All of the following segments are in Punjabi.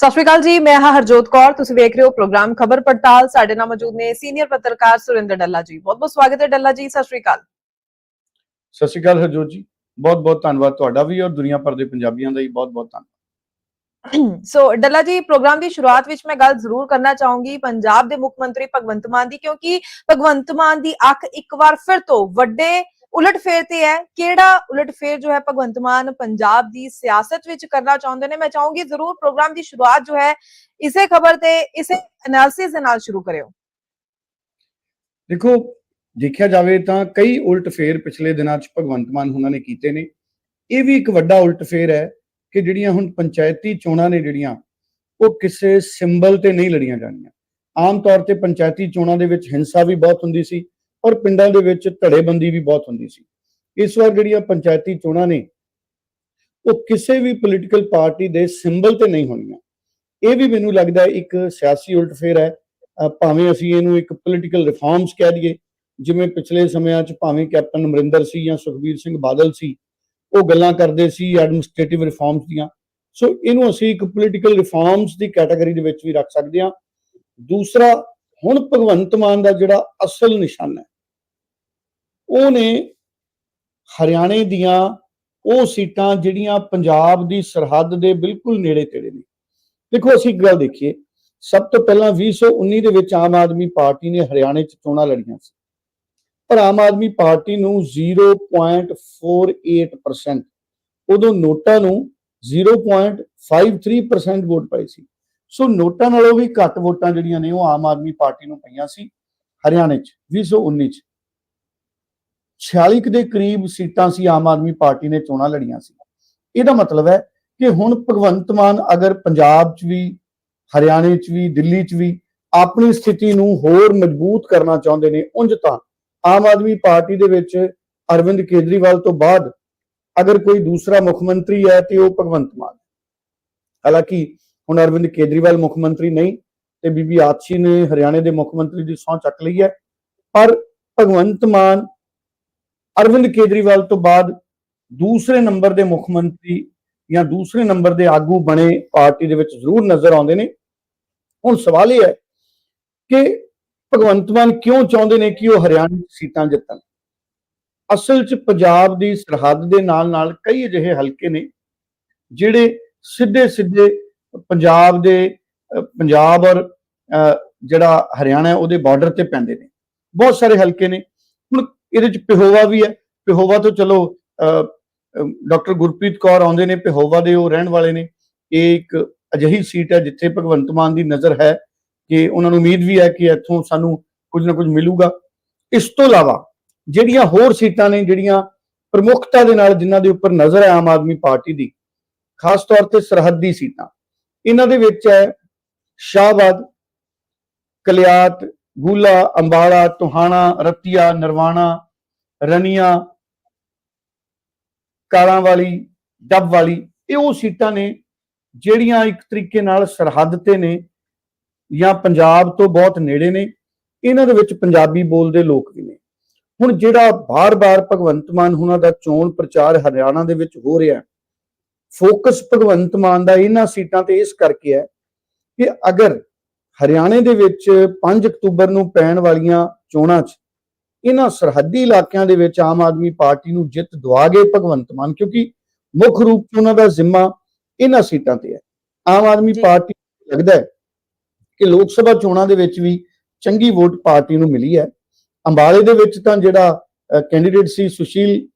ਸਤਿ ਸ਼੍ਰੀ ਅਕਾਲ ਜੀ ਮੈਂ ਹਾਂ ਹਰਜੋਤ ਕੌਰ ਤੁਸੀਂ ਵੇਖ ਰਹੇ ਹੋ ਪ੍ਰੋਗਰਾਮ ਖਬਰ ਪੜਤਾਲ। ਸਾਡੇ ਨਾਲ ਮੌਜੂਦ ਨੇ ਸੀਨੀਅਰ ਪੱਤਰਕਾਰ ਸੁਰਿੰਦਰ ਡੱਲਾ ਜੀ। ਬਹੁਤ ਬਹੁਤ ਸਵਾਗਤ ਹੈ ਡੱਲਾ ਜੀ ਸਤਿ ਸ਼੍ਰੀ ਅਕਾਲ। ਸਤਿ ਸ਼੍ਰੀ ਅਕਾਲ ਹਰਜੋਤ ਜੀ। ਬਹੁਤ ਬਹੁਤ ਧੰਨਵਾਦ ਤੁਹਾਡਾ ਵੀ ਔਰ ਦੁਨੀਆ ਭਰ ਦੇ ਪੰਜਾਬੀਆਂ ਦਾ ਵੀ ਬਹੁਤ ਬਹੁਤ ਧੰਨਵਾਦ। ਸੋ ਡੱਲਾ ਜੀ ਪ੍ਰੋਗਰਾਮ ਦੀ ਸ਼ੁਰੂਆਤ ਵਿੱਚ ਮੈਂ ਗੱਲ ਜ਼ਰੂਰ ਕਰਨਾ ਚਾਹੂੰਗੀ ਪੰਜਾਬ ਦੇ ਮੁੱਖ ਮੰਤਰੀ ਭਗਵੰਤ ਮਾਨ ਦੀ ਕਿਉਂਕਿ ਭਗਵੰਤ ਮਾਨ ਦੀ ਅੱਖ ਇੱਕ ਵਾਰ ਫਿਰ ਤੋਂ ਵੱਡੇ ਉਲਟ ਫੇਰ ਤੇ ਹੈ, ਕਿਹੜਾ ਉਲਟ ਫੇਰ ਜੋ ਹੈ ਭਗਵੰਤ ਮਾਨ ਪੰਜਾਬ ਦੀ ਸਿਆਸਤ ਵਿੱਚ ਕਰਨਾ ਚਾਹੁੰਦੇ ਨੇ? ਮੈਂ ਚਾਹੂੰਗੀ ਜ਼ਰੂਰ ਪ੍ਰੋਗਰਾਮ ਦੀ ਸ਼ੁਰੂਆਤ ਜੋ ਹੈ, ਇਸੇ ਖਬਰ ਤੇ ਇਸੇ ਐਨਾਲਿਸਿਸ ਦੇ ਨਾਲ ਸ਼ੁਰੂ ਕਰਿਓ। ਦੇਖੋ, ਦੇਖਿਆ ਜਾਵੇ ਤਾਂ ਕਈ ਉਲਟ ਫੇਰ ਪਿਛਲੇ ਦਿਨਾਂ 'ਚ ਭਗਵੰਤ ਮਾਨ ਉਹਨਾਂ ਨੇ ਕੀਤੇ ਨੇ। ਇਹ ਵੀ ਇੱਕ ਵੱਡਾ ਉਲਟ ਫੇਰ ਹੈ ਕਿ ਜਿਹੜੀਆਂ ਹੁਣ ਪੰਚਾਇਤੀ ਚੋਣਾਂ ਨੇ ਜਿਹੜੀਆਂ, ਉਹ ਕਿਸੇ ਸਿੰਬਲ ਤੇ ਨਹੀਂ ਲੜੀਆਂ ਜਾਣੀਆਂ। ਆਮ ਤੌਰ ਤੇ ਪੰਚਾਇਤੀ ਚੋਣਾਂ ਦੇ ਵਿੱਚ ਹਿੰਸਾ ਵੀ ਬਹੁਤ ਹੁੰਦੀ ਸੀ। ਔਰ ਪਿੰਡਾਂ ਦੇ ਵਿੱਚ ਧੜੇਬੰਦੀ ਵੀ ਬਹੁਤ ਹੁੰਦੀ ਸੀ। ਇਸ ਵਾਰ ਜਿਹੜੀਆਂ ਪੰਚਾਇਤੀ ਚੋਣਾਂ ਨੇ, ਉਹ ਕਿਸੇ ਵੀ ਪੋਲੀਟੀਕਲ ਪਾਰਟੀ ਦੇ ਸਿੰਬਲ ਤੇ ਨਹੀਂ ਹੋਣੀਆਂ। ਇਹ ਵੀ ਮੈਨੂੰ ਲੱਗਦਾ ਇੱਕ ਸਿਆਸੀ ਉਲਟਫੇਰ ਹੈ। ਭਾਵੇਂ ਅਸੀਂ ਇਹਨੂੰ ਇੱਕ ਪੋਲੀਟੀਕਲ ਰਿਫਾਰਮਸ ਕਹਿ ਦਈਏ, ਜਿਵੇਂ ਪਿਛਲੇ ਸਮਿਆਂ 'ਚ ਭਾਵੇਂ ਕੈਪਟਨ ਅਮਰਿੰਦਰ ਸੀ ਜਾਂ ਸੁਖਬੀਰ ਸਿੰਘ ਬਾਦਲ ਸੀ, ਉਹ ਗੱਲਾਂ ਕਰਦੇ ਸੀ ਐਡਮਿਨਿਸਟ੍ਰੇਟਿਵ ਰਿਫਾਰਮਸ ਦੀਆਂ। ਸੋ ਇਹਨੂੰ ਅਸੀਂ ਇੱਕ ਪੋਲੀਟੀਕਲ ਰਿਫਾਰਮਸ ਦੀ ਕੈਟਾਗਰੀ ਦੇ ਵਿੱਚ ਵੀ ਰੱਖ ਸਕਦੇ ਹਾਂ। ਦੂਸਰਾ, ਹੁਣ ਭਗਵੰਤ ਮਾਨ ਦਾ ਜਿਹੜਾ ਅਸਲ ਨਿਸ਼ਾਨਾ ਹੈ ਉਹਨੇ ਹਰਿਆਣੇ ਦੀਆਂ ਉਹ ਸੀਟਾਂ ਜਿਹੜੀਆਂ ਪੰਜਾਬ ਦੀ ਸਰਹੱਦ ਦੇ ਬਿਲਕੁਲ ਨੇੜੇ ਤੇੜੇ ਨੇ। ਦੇਖੋ, ਅਸੀਂ ਇੱਕ ਗੱਲ ਦੇਖੀਏ। ਸਭ ਤੋਂ ਪਹਿਲਾਂ 2019 ਦੇ ਵਿੱਚ ਆਮ ਆਦਮੀ ਪਾਰਟੀ ਨੇ ਹਰਿਆਣੇ 'ਚ ਚੋਣਾਂ ਲੜੀਆਂ ਸੀ। ਪਰ ਆਮ ਆਦਮੀ ਪਾਰਟੀ ਨੂੰ 0.48% ਉਦੋਂ ਨੋਟਾਂ ਨੂੰ 0.53% ਵੋਟ ਪਾਈ ਸੀ। ਸੋ ਨੋਟਾਂ ਨਾਲੋਂ ਵੀ ਘੱਟ ਵੋਟਾਂ ਜਿਹੜੀਆਂ ਨੇ ਉਹ ਆਮ ਆਦਮੀ ਪਾਰਟੀ ਨੂੰ ਪਈਆਂ ਸੀ ਹਰਿਆਣੇ 'ਚ 2019 'ਚ। 46 ਕੁ ਦੇ ਕਰੀਬ ਸੀਟਾਂ ਸੀ, ਆਮ ਆਦਮੀ ਪਾਰਟੀ ਨੇ ਚੋਣਾਂ ਲੜੀਆਂ ਸੀ। ਇਹਦਾ ਮਤਲਬ ਹੈ ਕਿ ਹੁਣ ਭਗਵੰਤ ਮਾਨ ਅਗਰ ਪੰਜਾਬ 'ਚ ਵੀ, ਹਰਿਆਣੇ 'ਚ ਵੀ, ਦਿੱਲੀ 'ਚ ਵੀ ਆਪਣੀ ਸਥਿਤੀ ਨੂੰ ਹੋਰ ਮਜ਼ਬੂਤ ਕਰਨਾ ਚਾਹੁੰਦੇ ਨੇ, ਉਂਝ ਤਾਂ ਆਮ ਆਦਮੀ ਪਾਰਟੀ ਦੇ ਵਿੱਚ ਅਰਵਿੰਦ ਕੇਜਰੀਵਾਲ ਤੋਂ ਬਾਅਦ ਅਗਰ ਕੋਈ ਦੂਸਰਾ ਮੁੱਖ ਮੰਤਰੀ ਹੈ ਤੇ ਉਹ ਭਗਵੰਤ ਮਾਨ ਹਾਲਾਂਕਿ ਹੁਣ ਅਰਵਿੰਦ ਕੇਜਰੀਵਾਲ ਮੁੱਖ ਮੰਤਰੀ ਨਹੀਂ ਤੇ ਬੀਬੀ ਆਤਸ਼ੀ ਨੇ ਹਰਿਆਣੇ ਦੇ ਮੁੱਖ ਮੰਤਰੀ ਦੀ ਸਹੁੰ ਚੱਕ ਲਈ ਹੈ, ਪਰ ਭਗਵੰਤ ਮਾਨ ਅਰਵਿੰਦ ਕੇਜਰੀਵਾਲ ਤੋਂ ਬਾਅਦ ਦੂਸਰੇ ਨੰਬਰ ਦੇ ਮੁੱਖ ਮੰਤਰੀ ਜਾਂ ਦੂਸਰੇ ਨੰਬਰ ਦੇ ਆਗੂ ਬਣੇ ਪਾਰਟੀ ਦੇ ਵਿੱਚ ਜ਼ਰੂਰ ਨਜ਼ਰ ਆਉਂਦੇ ਨੇ। ਹੁਣ ਸਵਾਲ ਇਹ ਹੈ ਕਿ ਭਗਵੰਤ ਮਾਨ ਕਿਉਂ ਚਾਹੁੰਦੇ ਨੇ ਕਿ ਉਹ ਹਰਿਆਣਾ ਸੀਟਾਂ ਜਿੱਤਣ? ਅਸਲ 'ਚ ਪੰਜਾਬ ਦੀ ਸਰਹੱਦ ਦੇ ਨਾਲ ਨਾਲ ਕਈ ਅਜਿਹੇ ਹਲਕੇ ਨੇ ਜਿਹੜੇ ਸਿੱਧੇ ਸਿੱਧੇ ਪੰਜਾਬ ਦੇ ਪੰਜਾਬ ਔਰ ਜਿਹੜਾ ਹਰਿਆਣਾ ਉਹਦੇ ਬਾਰਡਰ ਤੇ ਪੈਂਦੇ ਨੇ। ਬਹੁਤ ਸਾਰੇ ਹਲਕੇ ਨੇ। ਹੁਣ ਇਹਦੇ 'ਚ ਪਿਹੋਵਾ ਵੀ ਹੈ। ਪਿਹੋਵਾ ਤੋਂ ਚਲੋ ਡਾਕਟਰ ਗੁਰਪ੍ਰੀਤ ਕੌਰ ਆਉਂਦੇ ਨੇ, ਪਿਹੋਵਾ ਦੇ ਉਹ ਰਹਿਣ ਵਾਲੇ ਨੇ। ਇਹ ਇੱਕ ਅਜਿਹੀ ਸੀਟ ਹੈ ਜਿੱਥੇ ਭਗਵੰਤ ਮਾਨ ਦੀ ਨਜ਼ਰ ਹੈ ਕਿ ਉਹਨਾਂ ਨੂੰ ਉਮੀਦ ਵੀ ਹੈ ਕਿ ਇੱਥੋਂ ਸਾਨੂੰ ਕੁਝ ਨਾ ਕੁਝ ਮਿਲੂਗਾ। ਇਸ ਤੋਂ ਇਲਾਵਾ ਜਿਹੜੀਆਂ ਹੋਰ ਸੀਟਾਂ ਨੇ, ਜਿਹੜੀਆਂ ਪ੍ਰਮੁੱਖਤਾ ਦੇ ਨਾਲ ਜਿਨ੍ਹਾਂ ਦੇ ਉੱਪਰ ਨਜ਼ਰ ਹੈ ਆਮ ਆਦਮੀ ਪਾਰਟੀ ਦੀ, ਖਾਸ ਤੌਰ ਤੇ ਸਰਹੱਦੀ ਸੀਟਾਂ, ਇਹਨਾਂ ਦੇ ਵਿੱਚ ਹੈ ਸ਼ਾਹਬਾਦ, ਕਲਿਆਤ ਗੂਲਾ, ਅੰਬਾਲਾ ਟੋਹਾਣਾ ਰਤੀਆ, ਨਰਵਾਣਾ, ਰਨੀਆ ਕਾਲਾਂ ਵਾਲੀ ਡੱਬ ਵਾਲੀ ਇਹ ਉਹ ਸੀਟਾਂ ਨੇ ਜਿਹੜੀਆਂ ਇੱਕ ਤਰੀਕੇ ਨਾਲ ਸਰਹੱਦ ਤੇ ਨੇ ਜਾਂ ਪੰਜਾਬ ਤੋਂ ਬਹੁਤ ਨੇੜੇ ਨੇ। ਇਹਨਾਂ ਦੇ ਵਿੱਚ ਪੰਜਾਬੀ ਬੋਲਦੇ ਲੋਕ ਵੀ ਨੇ। ਹੁਣ ਜਿਹੜਾ ਬਾਰ-ਬਾਰ ਭਗਵੰਤ ਮਾਨ ਹੁਣਾਂ ਦਾ ਚੋਣ ਪ੍ਰਚਾਰ ਹਰਿਆਣਾ ਦੇ ਵਿੱਚ ਹੋ ਰਿਹਾ, ਫੋਕਸ ਭਗਵੰਤ ਮਾਨ ਦਾ ਇਹਨਾਂ ਸੀਟਾਂ ਤੇ ਇਸ ਕਰਕੇ ਹੈ ਕਿ ਅਗਰ ਹਰਿਆਣੇ ਦੇ ਵਿੱਚ 5 ਅਕਤੂਬਰ ਨੂੰ ਪੈਣ ਵਾਲੀਆਂ ਚੋਣਾਂ 'ਚ ਇਹਨਾਂ ਸਰਹੱਦੀ ਇਲਾਕਿਆਂ ਦੇ ਵਿੱਚ ਆਮ ਆਦਮੀ ਪਾਰਟੀ ਨੂੰ ਜਿੱਤ ਦਵਾ ਗਏ ਭਗਵੰਤ ਮਾਨ ਕਿਉਂਕਿ ਮੁੱਖ ਰੂਪ 'ਚ ਉਹਨਾਂ ਦਾ ਜ਼ਿੰਮਾ ਇਹਨਾਂ ਸੀਟਾਂ ਤੇ ਹੈ ਆਮ ਆਦਮੀ। ਪਾਰਟੀ ਲੱਗਦਾ ਹੈ ਕਿ ਲੋਕ ਸਭਾ ਚੋਣਾਂ ਦੇ ਵਿੱਚ ਵੀ ਚੰਗੀ ਵੋਟ ਪਾਰਟੀ ਨੂੰ ਮਿਲੀ ਹੈ ਅੰਬਾਲੇ ਦੇ ਵਿੱਚ ਤਾਂ ਜਿਹੜਾ ਕੈਂਡੀਡੇਟ ਸੀ ਸੁਸ਼ੀਲ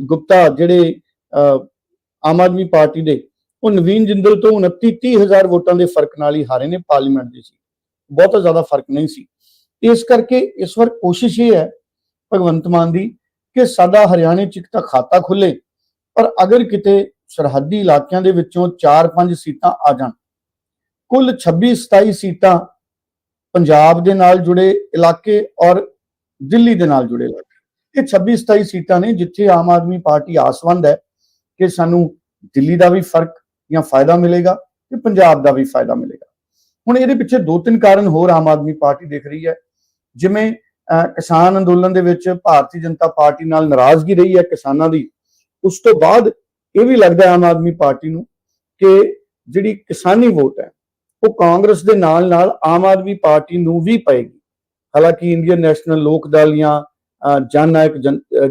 ਗੁਪਤਾ ਜਿਹੜੇ ਆਮ ਆਦਮੀ ਪਾਰਟੀ ਦੇ ਉਹ ਨਵੀਨ ਜਿੰਦਲ ਤੋਂ 29 30 ਹਜ਼ਾਰ ਵੋਟਾਂ ਦੇ ਫ਼ਰਕ ਨਾਲ ਹੀ ਹਾਰੇ ਨੇ ਪਾਰਲੀਮੈਂਟ ਦੇ ਸੀ ਬਹੁਤਾ ਜ਼ਿਆਦਾ ਫ਼ਰਕ ਨਹੀਂ ਸੀ। ਇਸ ਕਰਕੇ ਇਸ ਵਾਰ ਕੋਸ਼ਿਸ਼ ਇਹ ਹੈ ਭਗਵੰਤ ਮਾਨ ਦੀ ਕਿ ਸਾਡਾ ਹਰਿਆਣੇ ਚ ਇੱਕ ਤਾਂ ਖਾਤਾ ਖੁੱਲੇ, ਪਰ ਅਗਰ ਕਿਤੇ ਸਰਹੱਦੀ ਇਲਾਕਿਆਂ ਦੇ ਵਿੱਚੋਂ 4-5 ਸੀਟਾਂ ਆ ਜਾਣ, ਕੁੱਲ 26-27 ਸੀਟਾਂ ਪੰਜਾਬ ਦੇ ਨਾਲ ਜੁੜੇ ਇਲਾਕੇ ਔਰ ਦਿੱਲੀ ਦੇ ਨਾਲ ਜੁੜੇ ਇਲਾਕੇ। ਇਹ 26-27 ਸੀਟਾਂ ਨੇ ਜਿੱਥੇ ਆਮ ਆਦਮੀ ਪਾਰਟੀ ਆਸਵੰਦ ਹੈ ਕਿ ਸਾਨੂੰ ਦਿੱਲੀ ਦਾ ਵੀ ਫ਼ਰਕ ਜਾਂ ਫਾਇਦਾ ਮਿਲੇਗਾ ਤੇ ਪੰਜਾਬ ਦਾ ਵੀ ਫਾਇਦਾ ਮਿਲੇਗਾ। ਹੁਣ ਇਹਦੇ ਪਿੱਛੇ ਦੋ ਤਿੰਨ ਕਾਰਨ ਹੋਰ ਆਮ ਆਦਮੀ ਪਾਰਟੀ ਦੇਖ ਰਹੀ ਹੈ। ਜਿਵੇਂ ਕਿਸਾਨ ਅੰਦੋਲਨ ਦੇ ਵਿੱਚ ਭਾਰਤੀ ਜਨਤਾ ਪਾਰਟੀ ਨਾਲ ਨਾਰਾਜ਼ਗੀ ਰਹੀ ਹੈ ਕਿਸਾਨਾਂ ਦੀ। ਉਸ ਤੋਂ ਬਾਅਦ ਇਹ ਵੀ ਲੱਗਦਾ ਆਮ ਆਦਮੀ ਪਾਰਟੀ ਨੂੰ ਕਿ ਜਿਹੜੀ ਕਿਸਾਨੀ ਵੋਟ ਹੈ ਉਹ ਕਾਂਗਰਸ ਦੇ ਨਾਲ ਨਾਲ ਆਮ ਆਦਮੀ ਪਾਰਟੀ ਨੂੰ ਵੀ ਪਏਗੀ। ਹਾਲਾਂਕਿ ਇੰਡੀਅਨ ਨੈਸ਼ਨਲ ਲੋਕ ਦਲ ਜਾਂ ਅਹ, ਜਨ ਨਾਇਕ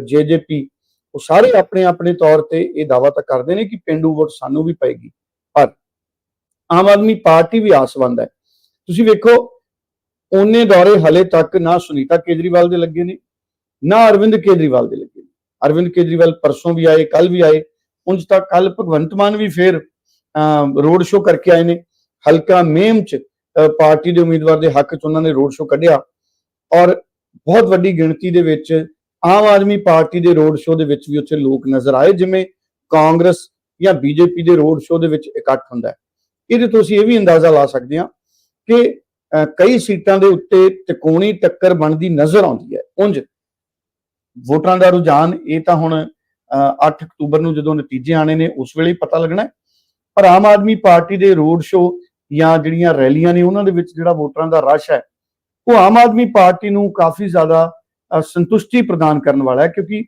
ਜੇਜੇਪੀ ਉਹ ਸਾਰੇ ਆਪਣੇ ਆਪਣੇ ਤੌਰ ਤੇ ਇਹ ਦਾਅਵਾ ਤਾਂ ਕਰਦੇ ਨੇ ਕਿ ਪਿੰਡੂ ਵੋਟ ਸਾਨੂੰ ਵੀ ਪਏਗੀ, ਪਰ ਆਮ ਆਦਮੀ ਪਾਰਟੀ ਵੀ ਆਸਵੰਦ ਹੈ। ਤੁਸੀਂ ਵੇਖੋ, ਉਹਨੇ ਦੌਰੇ ਹਲੇ ਤੱਕ ਨਾ ਸੁਨੀਤਾ ਕੇਜਰੀਵਾਲ ਦੇ ਲੱਗੇ ਨੇ, ਨਾ ਅਰਵਿੰਦ ਕੇਜਰੀਵਾਲ ਦੇ ਲੱਗੇ ਨੇ। ਅਰਵਿੰਦ ਕੇਜਰੀਵਾਲ ਪਰਸੋਂ ਵੀ ਆਏ ਕੱਲ ਵੀ ਆਏ, ਉਂਝ ਤਾਂ ਕੱਲ ਭਗਵੰਤ ਮਾਨ ਵੀ ਫੇਰ ਰੋਡ ਸ਼ੋਅ ਕਰਕੇ ਆਏ ਨੇ। ਹਲਕਾ ਮੇਮ ਚ ਪਾਰਟੀ ਦੇ ਉਮੀਦਵਾਰ ਦੇ ਹੱਕ ਚ ਉਹਨਾਂ ਨੇ ਰੋਡ ਸ਼ੋਅ ਕੱਢਿਆ। ਔਰ ਬਹੁਤ ਵੱਡੀ ਗਿਣਤੀ ਦੇ ਵਿੱਚ ਆਮ ਆਦਮੀ ਪਾਰਟੀ ਦੇ ਰੋਡ ਸ਼ੋਅ ਦੇ ਵਿੱਚ ਵੀ ਉੱਥੇ ਲੋਕ ਨਜ਼ਰ ਆਏ ਜਿਵੇਂ ਕਾਂਗਰਸ ਜਾਂ ਬੀਜੇਪੀ ਦੇ ਰੋਡ ਸ਼ੋਅ ਦੇ ਵਿੱਚ ਇਕੱਠ ਹੁੰਦਾ ਹੈ। ਇਹਦੇ ਤੋਂ ਅਸੀਂ ਇਹ ਵੀ ਅੰਦਾਜ਼ਾ ਲਾ ਸਕਦੇ ਹਾਂ ਕਿ ਕਈ ਸੀਟਾਂ ਦੇ ਉੱਤੇ ਤਿਕੋਣੀ ਟੱਕਰ ਬਣਦੀ ਨਜ਼ਰ ਆਉਂਦੀ ਹੈ। ਉਂਝ ਵੋਟਰਾਂ ਦਾ ਰੁਝਾਨ ਇਹ ਤਾਂ ਹੁਣ ਅਹ, 8 ਅਕਤੂਬਰ ਨੂੰ ਜਦੋਂ ਨਤੀਜੇ ਆਣੇ ਨੇ ਉਸ ਵੇਲੇ ਪਤਾ ਲੱਗਣਾ ਪਰ ਆਮ ਆਦਮੀ ਪਾਰਟੀ ਦੇ ਰੋਡ ਸ਼ੋਅ ਜਾਂ ਜਿਹੜੀਆਂ ਰੈਲੀਆਂ ਨੇ ਉਹਨਾਂ ਦੇ ਵਿੱਚ ਜਿਹੜਾ ਵੋਟਰਾਂ ਦਾ ਰਸ਼ ਹੈ ਉਹ ਆਮ ਆਦਮੀ ਪਾਰਟੀ ਨੂੰ ਕਾਫੀ ਜ਼ਿਆਦਾ ਸੰਤੁਸ਼ਟੀ ਪ੍ਰਦਾਨ ਕਰਨ ਵਾਲਾ ਹੈ, ਕਿਉਂਕਿ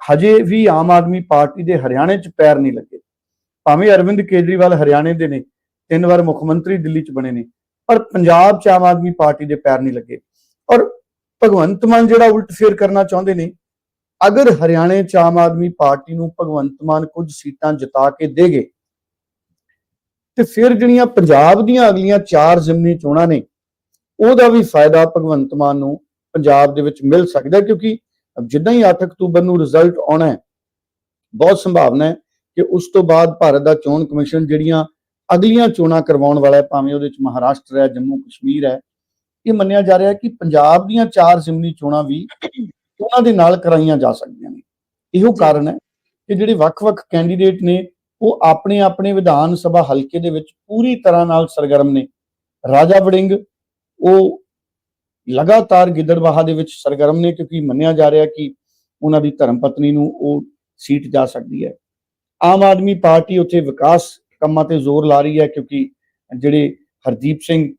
ਹਜੇ ਵੀ ਆਮ ਆਦਮੀ ਪਾਰਟੀ ਦੇ ਹਰਿਆਣੇ 'ਚ ਪੈਰ ਨਹੀਂ ਲੱਗੇ। ਭਾਵੇਂ ਅਰਵਿੰਦ ਕੇਜਰੀਵਾਲ ਹਰਿਆਣੇ ਦੇ ਨੇ, ਤਿੰਨ ਵਾਰ ਮੁੱਖ ਮੰਤਰੀ ਦਿੱਲੀ 'ਚ ਬਣੇ ਨੇ, ਪਰ ਪੰਜਾਬ 'ਚ ਆਮ ਆਦਮੀ ਪਾਰਟੀ ਦੇ ਪੈਰ ਨਹੀਂ ਲੱਗੇ। ਔਰ ਭਗਵੰਤ ਮਾਨ ਜਿਹੜਾ ਉਲਟ ਫੇਰ ਕਰਨਾ ਚਾਹੁੰਦੇ ਨੇ, ਅਗਰ ਹਰਿਆਣੇ 'ਚ ਆਮ ਆਦਮੀ ਪਾਰਟੀ ਨੂੰ ਭਗਵੰਤ ਮਾਨ ਕੁਝ ਸੀਟਾਂ ਜਿਤਾ ਕੇ ਦੇਗੇ, ਤੇ ਫਿਰ ਜਿਹੜੀਆਂ ਪੰਜਾਬ ਦੀਆਂ ਅਗਲੀਆਂ ਚਾਰ ਜ਼ਿਮਨੀ ਚੋਣਾਂ ਨੇ, ਉਹਦਾ ਵੀ ਫਾਇਦਾ ਭਗਵੰਤ ਮਾਨ ਨੂੰ ਪੰਜਾਬ ਦੇ ਵਿੱਚ ਮਿਲ ਸਕਦਾ ਕਿਉਂਕਿ ਜਿੱਦਾਂ ਹੀ 8 ਅਕਤੂਬਰ ਨੂੰ ਰਿਜ਼ਲਟ ਆਉਣਾ ਹੈ ਬਹੁਤ ਸੰਭਾਵਨਾ ਹੈ ਕਿ ਉਸ ਤੋਂ ਬਾਅਦ ਭਾਰਤ ਦਾ ਚੋਣ ਕਮਿਸ਼ਨ ਜਿਹੜੀਆਂ ਅਗਲੀਆਂ ਚੋਣਾਂ ਕਰਵਾਉਣ ਵਾਲਾ ਹੈ ਭਾਵੇਂ ਉਹਦੇ ਵਿੱਚ ਮਹਾਰਾਸ਼ਟਰ ਹੈ ਜੰਮੂ ਕਸ਼ਮੀਰ ਹੈ ਇਹ ਮੰਨਿਆ ਜਾ ਰਿਹਾ ਹੈ ਕਿ ਪੰਜਾਬ ਦੀਆਂ ਚਾਰ ਜ਼ਿਮਨੀ ਚੋਣਾਂ ਵੀ ਉਹਨਾਂ ਦੇ ਨਾਲ ਕਰਾਈਆਂ ਜਾ ਸਕਦੀਆਂ ਨੇ ਇਹੋ। ਕਾਰਨ ਹੈ ਕਿ ਜਿਹੜੇ ਵੱਖ-ਵੱਖ ਕੈਂਡੀਡੇਟ ਨੇ ਉਹ ਆਪਣੇ ਆਪਣੇ ਵਿਧਾਨ ਸਭਾ ਹਲਕੇ ਦੇ ਵਿੱਚ ਪੂਰੀ ਤਰ੍ਹਾਂ ਨਾਲ ਸਰਗਰਮ ਨੇ ਰਾਜਾ ਵੜਿੰਗ ਉਹ ਲਗਾਤਾਰ ਗਿੱਦੜਬਾਹਾ ਦੇ ਵਿੱਚ ਸਰਗਰਮ ਨੇ ਕਿਉਂਕਿ ਮੰਨਿਆ ਜਾ ਰਿਹਾ ਕਿ ਉਹਨਾਂ ਦੀ ਧਰਮ ਪਤਨੀ ਨੂੰ ਉਹ ਸੀਟ ਜਾ ਸਕਦੀ ਹੈ। ਆਮ ਆਦਮੀ ਪਾਰਟੀ ਉੱਥੇ ਵਿਕਾਸ ਕੰਮਾਂ ਤੇ ਜ਼ੋਰ ਲਾ ਰਹੀ ਹੈ ਕਿਉਂਕਿ ਜਿਹੜੇ ਹਰਦੀਪ ਸਿੰਘ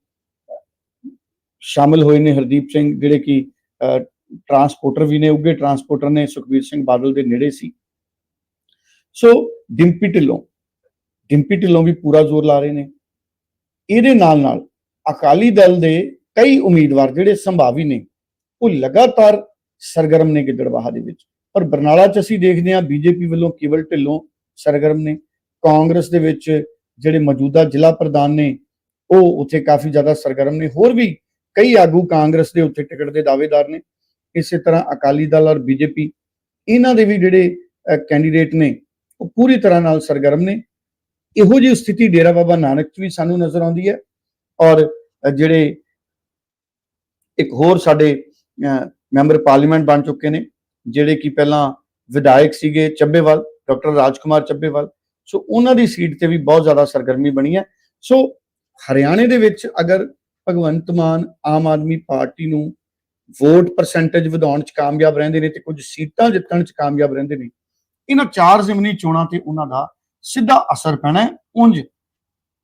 ਸ਼ਾਮਲ ਹੋਏ ਨੇ ਹਰਦੀਪ ਸਿੰਘ ਜਿਹੜੇ ਕਿ ਅਹ, ਟਰਾਂਸਪੋਰਟਰ ਵੀ ਨੇ ਉੱਗੇ ਟਰਾਂਸਪੋਰਟਰ ਨੇ ਸੁਖਬੀਰ ਸਿੰਘ ਬਾਦਲ ਦੇ ਨੇੜੇ ਸੀ। ਸੋ ਡਿੰਪੀ ਢਿੱਲੋਂ ਡਿੰਪੀ ਢਿੱਲੋਂ ਵੀ ਪੂਰਾ ਜ਼ੋਰ ਲਾ ਰਹੇ ਨੇ। ਇਹਦੇ ਨਾਲ ਨਾਲ ਅਕਾਲੀ ਦਲ ਦੇ ਕਈ ਉਮੀਦਵਾਰ ਜਿਹੜੇ ਸੰਭਾਵੀ ਨੇ, ਉਹ ਲਗਾਤਾਰ ਸਰਗਰਮ ਨੇ ਗਿੱਦੜਬਾਹਾ ਦੇ ਵਿੱਚ। ਪਰ ਬਰਨਾਲਾ 'ਚ ਅਸੀਂ ਦੇਖਦੇ ਹਾਂ, ਬੀਜੇਪੀ ਵੱਲੋਂ ਕੇਵਲ ਢਿੱਲੋਂ ਸਰਗਰਮ ਨੇ। ਕਾਂਗਰਸ ਦੇ ਵਿੱਚ ਜਿਹੜੇ ਮੌਜੂਦਾ ਜ਼ਿਲ੍ਹਾ ਪ੍ਰਧਾਨ ਨੇ, ਉਹ ਉੱਥੇ ਕਾਫੀ ਜ਼ਿਆਦਾ ਸਰਗਰਮ ਨੇ। ਹੋਰ ਵੀ ਕਈ ਆਗੂ ਕਾਂਗਰਸ ਦੇ ਉੱਤੇ ਟਿਕਟ ਦੇ ਦਾਅਵੇਦਾਰ ਨੇ। ਇਸੇ ਤਰ੍ਹਾਂ ਅਕਾਲੀ ਦਲ ਔਰ ਬੀਜੇਪੀ, ਇਹਨਾਂ ਦੇ ਵੀ ਜਿਹੜੇ ਕੈਂਡੀਡੇਟ ਨੇ, ਉਹ ਪੂਰੀ ਤਰ੍ਹਾਂ ਨਾਲ ਸਰਗਰਮ ਨੇ। ਇਹੋ ਜਿਹੀ ਸਥਿਤੀ ਡੇਰਾ ਬਾਬਾ ਨਾਨਕ 'ਚ ਵੀ ਸਾਨੂੰ ਨਜ਼ਰ ਆਉਂਦੀ ਹੈ ਔਰ ਜਿਹੜੇ ਇੱਕ ਹੋਰ ਸਾਡੇ ਮੈਂਬਰ ਪਾਰਲੀਮੈਂਟ ਬਣ ਚੁੱਕੇ ਨੇ, ਜਿਹੜੇ ਕਿ ਪਹਿਲਾਂ ਵਿਧਾਇਕ ਸੀਗੇ ਚੱਬੇਵਾਲ, ਡਾਕਟਰ ਰਾਜਕੁਮਾਰ ਚੱਬੇਵਾਲ। ਸੋ ਉਹਨਾਂ ਦੀ ਸੀਟ ਤੇ ਵੀ ਬਹੁਤ ਜ਼ਿਆਦਾ ਸਰਗਰਮੀ ਬਣੀ ਹੈ। ਸੋ ਹਰਿਆਣੇ ਦੇ ਵਿੱਚ ਅਗਰ ਭਗਵੰਤ ਮਾਨ ਆਮ ਆਦਮੀ ਪਾਰਟੀ ਨੂੰ ਵੋਟ ਪਰਸੈਂਟੇਜ ਵਧਾਉਣ 'ਚ ਕਾਮਯਾਬ ਰਹਿੰਦੇ ਨੇ ਤੇ ਕੁਝ ਸੀਟਾਂ ਜਿੱਤਣ 'ਚ ਕਾਮਯਾਬ ਰਹਿੰਦੇ ਨੇ, ਇਹਨਾਂ ਚਾਰ ਜ਼ਿਮਨੀ ਚੋਣਾਂ ਤੇ ਉਹਨਾਂ ਦਾ ਸਿੱਧਾ ਅਸਰ ਪੈਣਾ ਹੈ। ਉਂਝ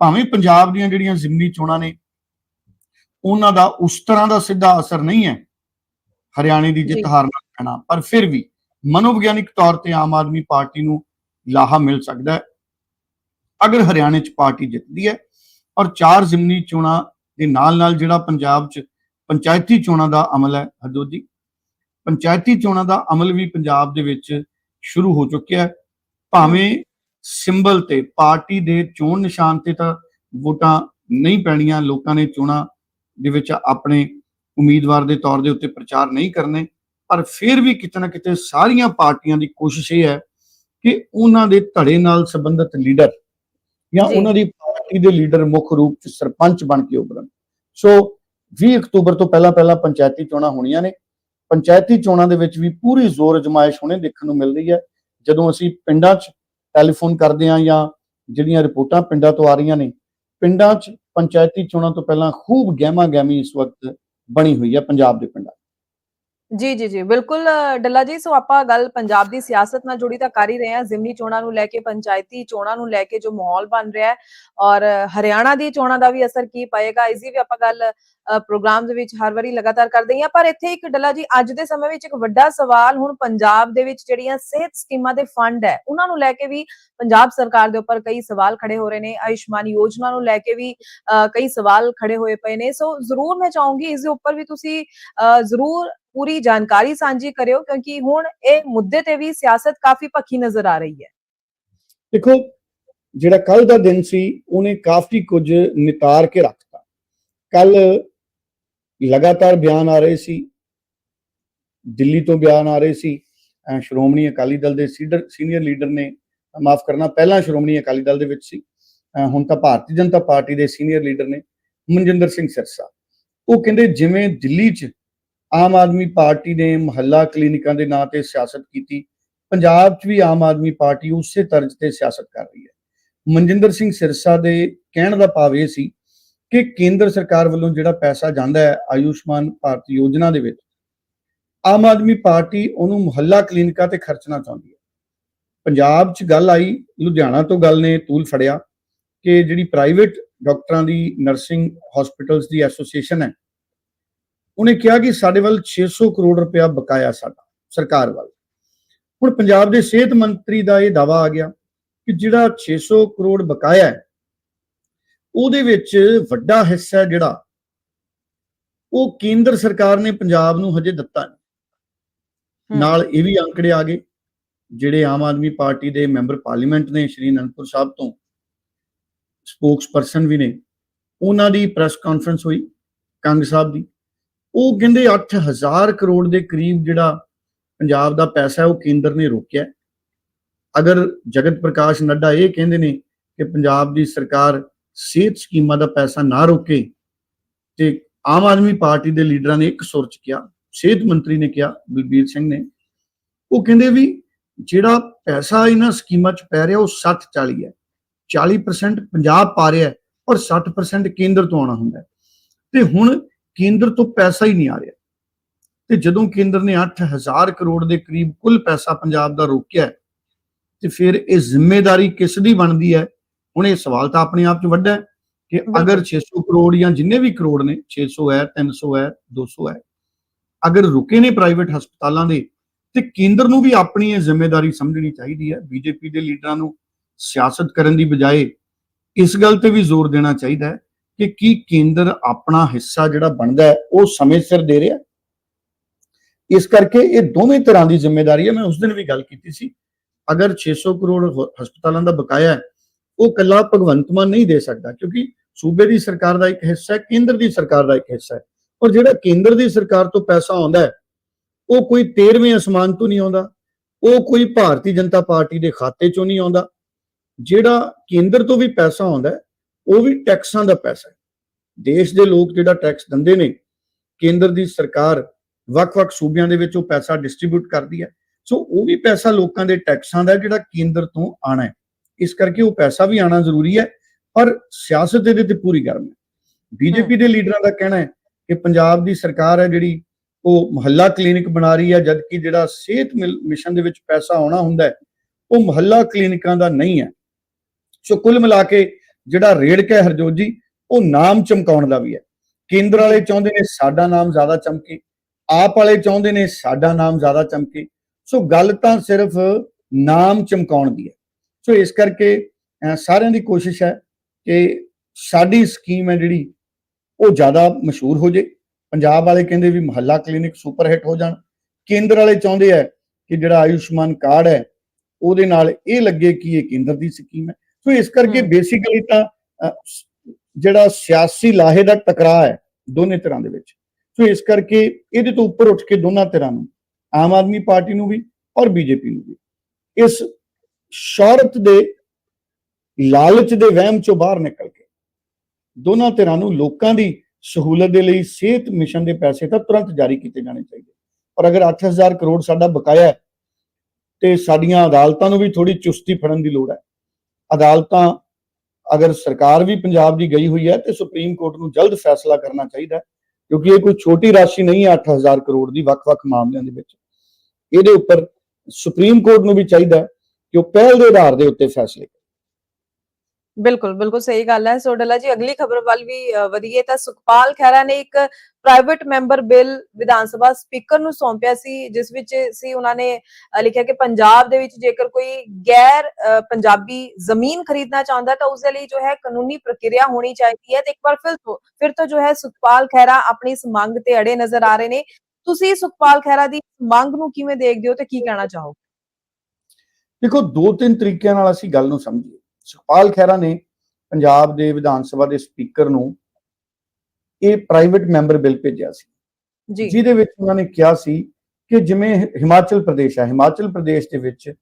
ਭਾਵੇਂ ਪੰਜਾਬ ਦੀਆਂ ਜਿਹੜੀਆਂ ਜ਼ਿਮਨੀ ਚੋਣਾਂ ਨੇ ਉਹਨਾਂ ਦਾ ਉਸ ਤਰ੍ਹਾਂ ਦਾ ਸਿੱਧਾ ਅਸਰ ਨਹੀਂ ਹੈ। ਹਰਿਆਣੇ ਦੀ ਜਿੱਤ। ਹਾਰ ਨਾਲ ਪੈਣਾ ਪਰ ਫਿਰ ਵੀ ਮਨੋਵਿਗਿਆਨਿਕ ਤੌਰ ਤੇ ਆਮ ਆਦਮੀ ਪਾਰਟੀ ਨੂੰ ਲਾਹਾ ਮਿਲ ਸਕਦਾ ਹੈ। ਅਗਰ ਹਰਿਆਣੇ 'ਚ ਪਾਰਟੀ ਜਿੱਤਦੀ ਹੈ ਔਰ ਚਾਰ ਜ਼ਿਮਨੀ ਚੋਣਾਂ ਦੇ ਨਾਲ ਨਾਲ ਜਿਹੜਾ ਪੰਜਾਬ 'ਚ ਪੰਚਾਇਤੀ ਚੋਣਾਂ ਦਾ ਅਮਲ ਹੈ ਹਦੋਦੀ ਪੰਚਾਇਤੀ ਚੋਣਾਂ ਦਾ ਅਮਲ ਵੀ ਪੰਜਾਬ ਦੇ ਵਿੱਚ ਸ਼ੁਰੂ ਹੋ ਚੁੱਕਿਆ ਹੈ। ਭਾਵੇਂ ਸਿੰਬਲ ਤੇ ਪਾਰਟੀ ਦੇ ਚੋਣ ਨਿਸ਼ਾਨ ਤੇ ਤਾਂ ਵੋਟਾਂ ਨਹੀਂ ਪੈਣੀਆਂ ਲੋਕਾਂ ਨੇ ਚੋਣਾਂ ਦੇ ਵਿੱਚ ਆਪਣੇ ਉਮੀਦਵਾਰ ਦੇ ਤੌਰ ਦੇ ਉੱਤੇ ਪ੍ਰਚਾਰ ਨਹੀਂ ਕਰਨੇ ਪਰ ਫਿਰ ਵੀ ਕਿਤੇ ਨਾ ਕਿਤੇ ਸਾਰੀਆਂ ਪਾਰਟੀਆਂ ਦੀ ਕੋਸ਼ਿਸ਼ ਇਹ ਹੈ ਕਿ ਉਹਨਾਂ ਦੇ ਧੜੇ ਨਾਲ ਸੰਬੰਧਿਤ ਲੀਡਰ ਜਾਂ। ਉਹਨਾਂ ਦੀ ਪਾਰਟੀ ਦੇ ਲੀਡਰ ਮੁੱਖ ਰੂਪ ਚ ਸਰਪੰਚ ਬਣ ਕੇ ਉਭਰਨ। ਸੋ 20 ਅਕਤੂਬਰ ਤੋਂ ਪਹਿਲਾਂ ਪਹਿਲਾਂ ਪੰਚਾਇਤੀ ਚੋਣਾਂ ਹੋਣੀਆਂ ਨੇ। ਪੰਚਾਇਤੀ ਚੋਣਾਂ ਦੇ ਵਿੱਚ ਵੀ ਪੂਰੀ ਜ਼ੋਰ ਅਜਮਾਇਸ਼ ਹੁਣੇ ਦੇਖਣ ਨੂੰ ਮਿਲ ਰਹੀ ਹੈ। ਜਦੋਂ ਅਸੀਂ ਪਿੰਡਾਂ 'ਚ ਟੈਲੀਫੋਨ ਕਰਦੇ ਹਾਂ ਜਾਂ ਜਿਹੜੀਆਂ ਰਿਪੋਰਟਾਂ ਪਿੰਡਾਂ ਤੋਂ ਆ ਰਹੀਆਂ ਨੇ ਪਿੰਡਾਂ 'ਚ ਪੰਚਾਇਤੀ ਚੋਣਾਂ ਤੋਂ ਪਹਿਲਾਂ ਖੂਬ ਗਹਿਮਾ ਗਹਿਮੀ ਇਸ ਵਕਤ ਬਣੀ ਹੋਈ ਹੈ ਪੰਜਾਬ ਦੇ ਪਿੰਡਾਂ ਜੀ ਜੀ ਜੀ ਬਿਲਕੁਲ ਡੱਲਾ ਜੀ ਸੋ ਆਪਾਂ ਗੱਲ ਪੰਜਾਬ ਦੀ ਸਿਆਸਤ ਨਾਲ ਜੁੜੀ ਤਾਂ ਕਰ ਹੀ ਰਹੇ ਹਾਂ। ਜ਼ਿਮਨੀ ਚੋਣਾਂ ਨੂੰ ਲੈ ਕੇ ਪੰਚਾਇਤੀ ਚੋਣਾਂ ਨੂੰ ਲੈ ਕੇ ਜੋ ਮਾਹੌਲ ਬਣ ਰਿਹਾ ਹੈ ਔਰ ਹਰਿਆਣਾ ਦੀ ਚੋਣਾਂ ਦਾ ਵੀ ਅਸਰ ਕੀ ਪਏਗਾ ਇਸ ਦੀ ਵੀ ਆਪਾਂ ਗੱਲ ਪ੍ਰੋਗਰਾਮ ਦੇ ਵਿੱਚ ਹਰ ਵਾਰੀ ਲਗਾਤਾਰ ਕਰਦੇ ਹਾਂ। ਪਰ ਇੱਥੇ ਇੱਕ ਡੱਲਾ ਜੀ ਅੱਜ ਦੇ ਸਮੇਂ ਵਿੱਚ ਇੱਕ ਵੱਡਾ ਸਵਾਲ ਹੁਣ ਪੰਜਾਬ ਦੇ ਵਿੱਚ ਜਿਹੜੀਆਂ ਸਿਹਤ ਸਕੀਮਾਂ ਦੇ ਫੰਡ ਹੈ ਉਹਨਾਂ ਨੂੰ ਲੈ ਕੇ ਵੀ ਪੰਜਾਬ ਸਰਕਾਰ ਦੇ ਉੱਪਰ ਕਈ ਸਵਾਲ ਖੜੇ ਹੋ ਰਹੇ ਨੇ। ਆਯੁਸ਼ਮਾਨ ਯੋਜਨਾ ਨੂੰ ਲੈ ਕੇ ਵੀ ਅ, ਕਈ ਸਵਾਲ ਖੜੇ ਹੋਏ ਪਏ ਨੇ। ਸੋ ਜ਼ਰੂਰ ਮੈਂ ਚਾਹੂੰਗੀ ਇਸ ਦੇ ਉੱਪਰ ਵੀ ਤੁਸੀਂ ਅ, ਜ਼ਰੂਰ ਪੂਰੀ ਜਾਣਕਾਰੀ ਸਾਂਝੀ ਕਰਿਓ, ਕਿਉਂਕਿ ਹੁਣ ਇਹ ਮੁੱਦੇ ਤੇ ਵੀ ਸਿਆਸਤ ਕਾਫੀ ਪੱਖੀ ਨਜ਼ਰ ਆ ਰਹੀ ਹੈ। ਦੇਖੋ, ਜਿਹੜਾ ਕੱਲ ਦਾ ਦਿਨ ਸੀ, ਉਹਨੇ ਕਾਫੀ ਕੁਝ ਨਿਤਾਰ ਕੇ ਰੱਖਤਾ। ਕੱਲ ਲਗਾਤਾਰ ਬਿਆਨ ਆ ਰਹੇ ਸੀ, ਦਿੱਲੀ ਤੋਂ ਬਿਆਨ ਆ ਰਹੇ ਸੀ ਅਹ ਸ਼੍ਰੋਮਣੀ ਅਕਾਲੀ ਦਲ ਦੇ ਸੀਡਰ, ਸੀਨੀਅਰ ਲੀਡਰ ਨੇ, ਮਾਫ ਕਰਨਾ, ਪਹਿਲਾਂ ਸ਼੍ਰੋਮਣੀ ਅਕਾਲੀ ਦਲ ਦੇ ਵਿੱਚ ਸੀ ਹੁਣ ਤਾਂ ਭਾਰਤੀ ਜਨਤਾ ਪਾਰਟੀ ਦੇ ਸੀਨੀਅਰ ਲੀਡਰ ਨੇ, ਮਨਜਿੰਦਰ ਸਿੰਘ ਸਿਰਸਾ। ਉਹ ਕਹਿੰਦੇ, ਜਿਵੇਂ ਦਿੱਲੀ 'ਚ ਆਮ ਆਦਮੀ ਪਾਰਟੀ ਨੇ ਮਹੱਲਾ ਕਲੀਨਿਕਾਂ ਦੇ ਨਾਂ ਤੇ ਸਿਆਸਤ ਕੀਤੀ। ਪੰਜਾਬ 'ਚ ਵੀ ਆਮ ਆਦਮੀ ਪਾਰਟੀ ਉਸੇ ਤਰਜ਼ ਤੇ ਸਿਆਸਤ ਕਰ ਰਹੀ ਹੈ। ਮਨਜਿੰਦਰ ਸਿੰਘ ਸਿਰਸਾ ਦੇ ਕਹਿਣ ਦਾ ਭਾਵ ਇਹ ਸੀ ਕਿ ਕੇਂਦਰ ਸਰਕਾਰ ਵੱਲੋਂ ਜਿਹੜਾ ਪੈਸਾ ਜਾਂਦਾ ਹੈ ਆਯੁਸ਼ਮਾਨ ਭਾਰਤ ਯੋਜਨਾ ਦੇ ਵਿੱਚ, ਆਮ ਆਦਮੀ ਪਾਰਟੀ ਉਹਨੂੰ ਮੁਹੱਲਾ ਕਲੀਨਿਕਾਂ ਤੇ ਖਰਚਣਾ ਚਾਹੁੰਦੀ ਹੈ। ਪੰਜਾਬ 'ਚ ਗੱਲ ਆਈ, ਲੁਧਿਆਣਾ ਤੋਂ ਗੱਲ ਨੇ ਤੂਲ ਫੜਿਆ ਕਿ ਜਿਹੜੀ ਪ੍ਰਾਈਵੇਟ ਡਾਕਟਰਾਂ ਦੀ ਨਰਸਿੰਗ ਹਸਪੀਟਲਸ ਦੀ ਐਸੋਸੀਏਸ਼ਨ ਹੈ ਉਹਨੇ ਕਿਹਾ ਕਿ ਸਾਡੇ ਵੱਲ 600 ਕਰੋੜ ਰੁਪਇਆ ਬਕਾਇਆ ਸਾਡਾ ਸਰਕਾਰ ਵੱਲ। ਹੁਣ ਪੰਜਾਬ ਦੇ ਸਿਹਤ ਮੰਤਰੀ ਦਾ ਇਹ ਦਾਵਾ ਆ ਗਿਆ ਕਿ ਜਿਹੜਾ 600 ਕਰੋੜ ਬਕਾਇਆ ਹੈ ਉਹਦੇ ਵਿੱਚ ਵੱਡਾ ਹਿੱਸਾ ਜਿਹੜਾ ਉਹ ਕੇਂਦਰ ਸਰਕਾਰ ਨੇ ਪੰਜਾਬ ਨੂੰ ਹਜੇ ਦਿੱਤਾ ਨਹੀਂ। ਨਾਲ ਇਹ ਵੀ ਅੰਕੜੇ ਆ ਗਏ ਜਿਹੜੇ ਆਮ ਆਦਮੀ ਪਾਰਟੀ ਦੇ ਮੈਂਬਰ ਪਾਰਲੀਮੈਂਟ ਨੇ ਸ਼੍ਰੀ ਅਨੰਦਪੁਰ ਸਾਹਿਬ ਤੋਂ ਸਪੋਕਸਪਰਸਨ ਵੀ ਨੇ ਉਹਨਾਂ ਦੀ ਪ੍ਰੈਸ ਕਾਨਫਰੰਸ ਹੋਈ ਕੰਗ ਸਾਹਿਬ ਦੀ। ਉਹ ਕਹਿੰਦੇ 8000 ਕਰੋੜ ਦੇ ਕਰੀਬ ਜਿਹੜਾ ਪੰਜਾਬ ਦਾ ਪੈਸਾ ਹੈ, ਉਹ ਕੇਂਦਰ ਨੇ ਰੋਕਿਆ ਅਗਰ ਜਗਤ ਪ੍ਰਕਾਸ਼ ਨੱਡਾ ਇਹ ਕਹਿੰਦੇ ਨੇ ਕਿ ਪੰਜਾਬ ਦੀ ਸਰਕਾਰ ਸਿਹਤ ਸਕੀਮਾਂ ਦਾ ਪੈਸਾ ਨਾ ਰੋਕੇ ਤੇ ਆਮ ਆਦਮੀ ਪਾਰਟੀ ਦੇ ਲੀਡਰਾਂ ਨੇ ਇੱਕ ਸੁਰ ਚ ਕਿਹਾ, ਸਿਹਤ ਮੰਤਰੀ ਨੇ ਕਿਹਾ, ਬਲਬੀਰ ਸਿੰਘ ਨੇ, ਉਹ ਕਹਿੰਦੇ ਵੀ ਜਿਹੜਾ ਪੈਸਾ ਇਹਨਾਂ ਸਕੀਮਾਂ ਚ ਪੈ ਰਿਹਾ ਉਹ 60 40 ਹੈ। 40% ਪੰਜਾਬ ਪਾ ਰਿਹਾ ਔਰ 60% ਕੇਂਦਰ ਤੋਂ ਆਉਣਾ ਹੁੰਦਾ ਤੇ ਹੁਣ ਕੇਂਦਰ ਤੋਂ ਪੈਸਾ ਹੀ ਨਹੀਂ ਆ ਰਿਹਾ। ਤੇ ਜਦੋਂ ਕੇਂਦਰ ਨੇ 8000 ਕਰੋੜ ਦੇ ਕਰੀਬ ਕੁੱਲ ਪੈਸਾ ਪੰਜਾਬ ਦਾ ਰੋਕਿਆ ਤੇ ਫਿਰ ਇਹ ਜ਼ਿੰਮੇਵਾਰੀ ਕਿਸ ਦੀ ਬਣਦੀ ਹੈ? ਹੁਣ ਇਹ ਸਵਾਲ ਤਾਂ ਆਪਣੇ ਆਪ 'ਚ ਵੱਡਾ ਹੈ ਕਿ ਅਗਰ 600 ਕਰੋੜ ਜਾਂ ਜਿੰਨੇ ਵੀ ਕਰੋੜ ਨੇ 600 ਹੈ 300 ਹੈ 200 ਹੈ ਅਗਰ ਰੁਕੇ ਨੇ ਪ੍ਰਾਈਵੇਟ ਹਸਪਤਾਲਾਂ ਦੇ ਤੇ ਕੇਂਦਰ ਨੂੰ ਵੀ ਆਪਣੀ ਇਹ ਜ਼ਿੰਮੇਵਾਰੀ ਸਮਝਣੀ ਚਾਹੀਦੀ ਹੈ। ਬੀਜੇਪੀ ਦੇ ਲੀਡਰਾਂ ਨੂੰ ਸਿਆਸਤ ਕਰਨ ਦੀ ਬਜਾਏ ਇਸ ਗੱਲ ਤੇ ਵੀ ਜ਼ੋਰ ਦੇਣਾ ਚਾਹੀਦਾ ਹੈ ਕਿ ਕੀ ਕੇਂਦਰ ਆਪਣਾ ਹਿੱਸਾ ਜਿਹੜਾ ਬਣਦਾ ਹੈ, ਉਹ ਸਮੇਂ ਸਿਰ ਦੇ ਰਿਹਾ ਇਸ ਕਰਕੇ ਇਹ ਦੋਵੇਂ ਤਰ੍ਹਾਂ ਦੀ ਜ਼ਿੰਮੇਵਾਰੀ ਹੈ। ਮੈਂ ਉਸ ਦਿਨ ਵੀ ਗੱਲ ਕੀਤੀ ਸੀ। ਅਗਰ 600 ਕਰੋੜ ਹੋ- ਹਸਪਤਾਲਾਂ ਦਾ ਬਕਾਇਆ ਹੈ, ਉਹ ਕੱਲਾ ਭਗਵੰਤ ਮਾਨ ਨਹੀਂ ਦੇ ਸਕਦਾ, ਕਿਉਂਕਿ ਸੂਬੇ ਦੀ ਸਰਕਾਰ ਦਾ ਇੱਕ ਹਿੱਸਾ ਹੈ, ਕੇਂਦਰ ਦੀ ਸਰਕਾਰ ਦਾ ਇੱਕ ਹਿੱਸਾ ਹੈ। ਔਰ ਜਿਹੜਾ ਕੇਂਦਰ ਦੀ ਸਰਕਾਰ ਤੋਂ ਪੈਸਾ ਆਉਂਦਾ ਹੈ, ਉਹ ਕੋਈ 13ਵੇਂ ਅਸਮਾਨ ਤੋਂ ਨਹੀਂ ਆਉਂਦਾ, ਉਹ ਕੋਈ ਭਾਰਤੀ ਜਨਤਾ ਪਾਰਟੀ ਦੇ ਖਾਤੇ ਚੋਂ ਨਹੀਂ ਆਉਂਦਾ। ਜਿਹੜਾ ਕੇਂਦਰ ਤੋਂ ਵੀ ਪੈਸਾ ਆਉਂਦਾ ਉਹ ਵੀ ਟੈਕਸਾਂ ਦਾ ਪੈਸਾ ਹੈ। ਦੇਸ਼ ਦੇ ਲੋਕ ਜਿਹੜਾ ਟੈਕਸ ਦਿੰਦੇ ਨੇ ਕੇਂਦਰ ਦੀ ਸਰਕਾਰ ਵੱਖ-ਵੱਖ ਸੂਬਿਆਂ ਦੇ ਵਿੱਚ ਉਹ ਪੈਸਾ ਡਿਸਟ੍ਰੀਬਿਊਟ ਕਰਦੀ ਹੈ। ਸੋ ਉਹ ਵੀ ਪੈਸਾ ਲੋਕਾਂ ਦੇ ਟੈਕਸਾਂ ਦਾ ਜਿਹੜਾ ਕੇਂਦਰ ਤੋਂ ਆਣਾ ਹੈ। ਇਸ ਕਰਕੇ ਉਹ ਪੈਸਾ ਵੀ ਆਣਾ ਜ਼ਰੂਰੀ ਹੈ ਪਰ ਸਿਆਸਤ ਇਹਦੇ ਤੇ ਪੂਰੀ ਗਰਮ ਹੈ। ਬੀਜੇਪੀ ਦੇ ਲੀਡਰਾਂ ਦਾ ਕਹਿਣਾ ਹੈ ਕਿ ਪੰਜਾਬ ਦੀ ਸਰਕਾਰ ਹੈ ਜਿਹੜੀ ਉਹ ਮੁਹੱਲਾ ਕਲੀਨਿਕ ਬਣਾ ਰਹੀ ਹੈ ਜਦਕਿ ਜਿਹੜਾ ਸਿਹਤ ਮਿਸ਼ਨ ਦੇ ਵਿੱਚ ਪੈਸਾ ਆਉਣਾ ਹੁੰਦਾ ਹੈ ਉਹ ਮੁਹੱਲਾ ਕਲੀਨਿਕਾਂ ਦਾ ਨਹੀਂ ਹੈ। ਸੋ ਕੁੱਲ ਮਿਲਾ ਕੇ ਜਿਹੜਾ ਰੇੜਕਾ ਹੈ ਹਰਜੋਤ ਜੀ, ਉਹ ਨਾਮ ਚਮਕਾਉਣ ਦਾ ਵੀ ਹੈ। ਕੇਂਦਰ ਵਾਲੇ ਚਾਹੁੰਦੇ ਨੇ ਸਾਡਾ ਨਾਮ ਜ਼ਿਆਦਾ ਚਮਕੇ, ਆਪ ਵਾਲੇ ਚਾਹੁੰਦੇ ਨੇ ਸਾਡਾ ਨਾਮ ਜ਼ਿਆਦਾ ਚਮਕੇ। ਸੋ ਗੱਲ ਤਾਂ ਸਿਰਫ ਨਾਮ ਚਮਕਾਉਣ ਦੀ ਹੈ। ਸੋ ਇਸ ਕਰਕੇ ਸਾਰਿਆਂ ਦੀ ਕੋਸ਼ਿਸ਼ ਹੈ ਕਿ ਸਾਡੀ ਸਕੀਮ ਹੈ ਜਿਹੜੀ, ਉਹ ਜ਼ਿਆਦਾ ਮਸ਼ਹੂਰ ਹੋ ਜੇ। ਪੰਜਾਬ ਵਾਲੇ ਕਹਿੰਦੇ ਵੀ ਮੁਹੱਲਾ ਕਲੀਨਿਕ ਸੁਪਰ ਹਿੱਟ ਹੋ ਜਾਣ। ਕੇਂਦਰ ਵਾਲੇ ਚਾਹੁੰਦੇ ਆ ਕਿ ਜਿਹੜਾ ਆਯੁਸ਼ਮਾਨ ਕਾਰਡ ਹੈ, ਉਹਦੇ ਨਾਲ ਇਹ ਲੱਗੇ ਕਿ ਇਹ ਕੇਂਦਰ ਦੀ ਸਕੀਮ ਹੈ। ਸੋ ਇਸ ਕਰਕੇ। ਬੇਸਿਕਲੀ ਤਾਂ ਜਿਹੜਾ ਸਿਆਸੀ ਲਾਹੇ ਦਾ ਟਕਰਾਅ ਹੈ ਦੋਨੇ ਤਰ੍ਹਾਂ ਦੇ ਵਿੱਚ। ਸੋ ਇਸ ਕਰਕੇ ਇਹਦੇ ਤੋਂ ਉੱਪਰ ਉੱਠ ਕੇ ਦੋਨਾਂ ਧਿਰਾਂ ਨੂੰ ਆਮ ਆਦਮੀ ਪਾਰਟੀ ਨੂੰ ਵੀ ਔਰ ਬੀਜੇਪੀ ਨੂੰ ਵੀ ਇਸ ਸ਼ੌਹਰਤ ਦੇ ਲਾਲਚ ਦੇ ਵਹਿਮ ਚੋਂ ਬਾਹਰ ਨਿਕਲ ਕੇ ਦੋਨਾਂ ਧਿਰਾਂ ਨੂੰ ਲੋਕਾਂ ਦੀ ਸਹੂਲਤ ਦੇ ਲਈ ਸਿਹਤ ਮਿਸ਼ਨ ਦੇ ਪੈਸੇ ਤਾਂ ਤੁਰੰਤ ਜਾਰੀ ਕੀਤੇ ਜਾਣੇ ਚਾਹੀਦੇ। ਪਰ ਅਗਰ 8000 ਕਰੋੜ ਸਾਡਾ ਬਕਾਇਆ ਹੈ ਤੇ ਸਾਡੀਆਂ ਅਦਾਲਤਾਂ ਨੂੰ ਵੀ ਥੋੜੀ ਚੁਸਤੀ ਫੜਨ ਦੀ ਲੋੜ ਹੈ। ਅਦਾਲਤਾਂ, ਅਗਰ ਸਰਕਾਰ ਵੀ ਪੰਜਾਬ ਦੀ ਗਈ ਹੋਈ ਹੈ ਤੇ ਸੁਪਰੀਮ ਕੋਰਟ ਨੂੰ ਜਲਦ ਫੈਸਲਾ ਕਰਨਾ ਚਾਹੀਦਾ ਕਿਉਂਕਿ ਇਹ ਕੋਈ ਛੋਟੀ ਰਾਸ਼ੀ ਨਹੀਂ ਹੈ 8000 ਕਰੋੜ ਦੀ ਵੱਖ-ਵੱਖ ਮਾਮਲਿਆਂ ਦੇ ਵਿੱਚ। ਇਹਦੇ ਉੱਪਰ ਸੁਪਰੀਮ ਕੋਰਟ ਨੂੰ ਵੀ ਚਾਹੀਦਾ ਕਿ ਉਹ ਪਹਿਲ ਦੇ ਆਧਾਰ ਦੇ ਉੱਤੇ ਫੈਸਲੇ ਬਿਲਕੁਲ ਬਿਲਕੁਲ ਸਹੀ ਗੱਲ ਹੈ। ਸੋ ਡੱਲਾ ਜੀ, ਅਗਲੀ ਖਬਰ ਵੱਲ ਵੀ ਵਧੀਏ ਤਾਂ ਸੁਖਪਾਲ ਖਹਿਰਾ ਨੇ ਇੱਕ private member bill Vidhan Sabha speaker ਨੂੰ ਸੌਂਪਿਆ ਸੀ, ਜਿਸ ਵਿੱਚ ਸੀ ਉਹਨਾਂ ਨੇ ਲਿਖਿਆ ਕਿ ਪੰਜਾਬ ਦੇ ਵਿੱਚ ਜੇਕਰ ਕੋਈ ਗੈਰ ਪੰਜਾਬੀ ਜ਼ਮੀਨ ਖਰੀਦਣਾ ਚਾਹੁੰਦਾ ਤਾਂ ਉਸ ਦੇ ਲਈ ਜੋ ਹੈ ਕਾਨੂੰਨੀ ਪ੍ਰਕਿਰਿਆ ਹੋਣੀ ਚਾਹੀਦੀ ਹੈ। ਤੇ ਇੱਕ ਵਾਰ ਫਿਰ ਤੋਂ ਫਿਰ ਤੋਂ ਜੋ ਹੈ ਸੁਖਪਾਲ ਖਹਿਰਾ ਆਪਣੀ ਇਸ ਮੰਗ ਤੇ ਅੜੇ ਨਜ਼ਰ ਆ ਰਹੇ ਨੇ। ਤੁਸੀਂ ਸੁਖਪਾਲ ਖਹਿਰਾ ਦੀ ਮੰਗ ਨੂੰ ਕਿਵੇਂ ਦੇਖਦੇ ਹੋ ਤੇ ਕੀ ਕਹਿਣਾ ਚਾਹੋਗੇ? ਦੇਖੋ, ਦੋ ਤਿੰਨ ਤਰੀਕਿਆਂ ਨਾਲ ਅਸੀਂ ਗੱਲ ਨੂੰ ਸਮਝੀਏ। ਸੁਖਪਾਲ ਖਹਿਰਾ ਨੇ ਪੰਜਾਬ ਦੇ ਵਿਧਾਨ ਸਭਾ ਦੇ ਸਪੀਕਰ ਨੂੰ ਇਹ ਪ੍ਰਾਈਵੇਟ ਮੈਂਬਰ ਬਿੱਲ ਭੇਜਿਆ ਸੀ। ਜੀ। ਜਿਹਦੇ ਵਿੱਚ ਉਹਨਾਂ ਨੇ ਕਿਹਾ ਸੀ ਕਿ ਜਿਵੇਂ ਹਿਮਾਚਲ ਪ੍ਰਦੇਸ਼ ਹੈ ਹਿਮਾਚਲ ਪ੍ਰਦੇਸ਼ ਦੇ ਵਿੱਚ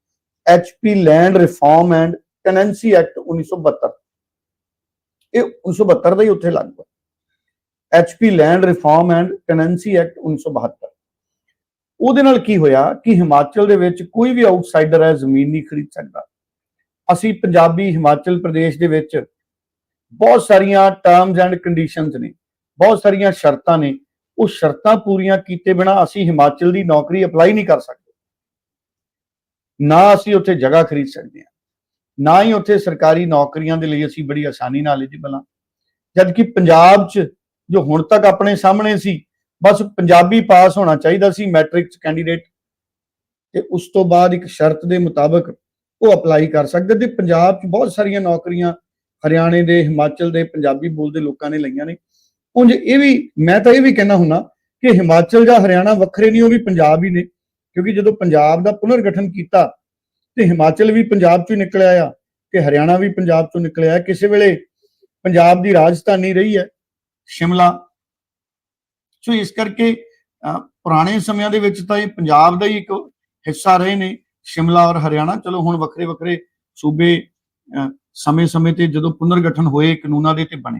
HP land reform and tenancy act 1972 ਇਹ 1972 ਦਾ ਹੀ ਉੱਥੇ ਲਾਗੂ ਹੈ। HP land reform and tenancy act 1972 ਉਹਦੇ ਨਾਲ ਕੀ ਹੋਇਆ ਕਿ ਹਿਮਾਚਲ ਦੇ ਵਿੱਚ ਕੋਈ ਵੀ ਆਊਟਸਾਈਡਰ ਹੈ ਜ਼ਮੀਨ ਨਹੀਂ ਖਰੀਦ ਸਕਦਾ। ਅਸੀਂ ਪੰਜਾਬੀ ਹਿਮਾਚਲ ਪ੍ਰਦੇਸ਼ ਦੇ ਵਿੱਚ ਬਹੁਤ ਸਾਰੀਆਂ ਟਰਮਸ ਐਂਡ ਕੰਡੀਸ਼ਨਸ ਨੇ, ਬਹੁਤ ਸਾਰੀਆਂ ਸ਼ਰਤਾਂ ਨੇ, ਉਹ ਸ਼ਰਤਾਂ ਪੂਰੀਆਂ ਕੀਤੇ ਬਿਨਾ ਅਸੀਂ ਹਿਮਾਚਲ ਦੀ ਨੌਕਰੀ ਅਪਲਾਈ ਨਹੀਂ ਕਰ ਸਕਦੇ। ਨਾ ਅਸੀਂ ਉੱਥੇ ਜਗ੍ਹਾ ਖਰੀਦ ਸਕਦੇ ਹਾਂ, ਨਾ ਹੀ ਉੱਥੇ ਸਰਕਾਰੀ ਨੌਕਰੀਆਂ ਦੇ ਲਈ ਅਸੀਂ ਬੜੀ ਆਸਾਨੀ ਨਾਲ ਐਲੀਜੀਬਲ ਹਾਂ। ਜਦਕਿ ਪੰਜਾਬ 'ਚ ਜੋ ਹੁਣ ਤੱਕ ਆਪਣੇ ਸਾਹਮਣੇ ਸੀ, ਬਸ ਪੰਜਾਬੀ ਪਾਸ ਹੋਣਾ ਚਾਹੀਦਾ ਸੀ ਮੈਟ੍ਰਿਕ 'ਚ ਕੈਂਡੀਡੇਟ ਤੇ ਉਸ ਤੋਂ ਬਾਅਦ ਇੱਕ ਸ਼ਰਤ ਦੇ ਮੁਤਾਬਕ ਉਹ ਅਪਲਾਈ ਕਰ ਸਕਦੇ ਤੇ ਪੰਜਾਬ 'ਚ ਬਹੁਤ ਸਾਰੀਆਂ ਨੌਕਰੀਆਂ ਹਰਿਆਣੇ ਦੇ, ਹਿਮਾਚਲ ਦੇ, ਪੰਜਾਬੀ ਬੋਲਦੇ ਲੋਕਾਂ ਨੇ ਲਈਆਂ ਨੇ। ਉਂਝ ਇਹ ਵੀ, ਮੈਂ ਤਾਂ ਇਹ ਵੀ ਕਹਿਣਾ ਹੁੰਨਾ ਕਿ ਹਿਮਾਚਲ ਜਾਂ ਹਰਿਆਣਾ ਵੱਖਰੇ ਨਹੀਂ, ਉਹ ਵੀ ਪੰਜਾਬ ਹੀ ਨੇ। ਕਿਉਂਕਿ ਜਦੋਂ ਪੰਜਾਬ ਦਾ ਪੁਨਰਗਠਨ ਕੀਤਾ ਤੇ ਹਿਮਾਚਲ ਵੀ ਪੰਜਾਬ ਚੋਂ ਹੀ ਨਿਕਲਿਆ ਆ ਤੇ ਹਰਿਆਣਾ ਵੀ ਪੰਜਾਬ ਚੋਂ ਨਿਕਲਿਆ ਕਿਸੇ ਵੇਲੇ ਪੰਜਾਬ ਦੀ ਰਾਜਧਾਨੀ ਰਹੀ ਹੈ, ਸ਼ਿਮਲਾ। ਸੋ ਇਸ ਕਰਕੇ ਪੁਰਾਣੇ ਸਮਿਆਂ ਦੇ ਵਿੱਚ ਤਾਂ ਇਹ ਪੰਜਾਬ ਦਾ ਹੀ ਇੱਕ ਹਿੱਸਾ ਰਹੇ ਨੇ। ਸ਼ਿਮਲਾ ਔਰ ਹਰਿਆਣਾ। ਚਲੋ ਹੁਣ ਵੱਖਰੇ ਵੱਖਰੇ ਸੂਬੇ ਸਮੇਂ-ਸਮੇਂ ਤੇ ਜਦੋਂ ਪੁਨਰਗਠਨ ਹੋਏ ਕਾਨੂੰਨਾਂ ਦੇ ਤੇ ਬਣੇ।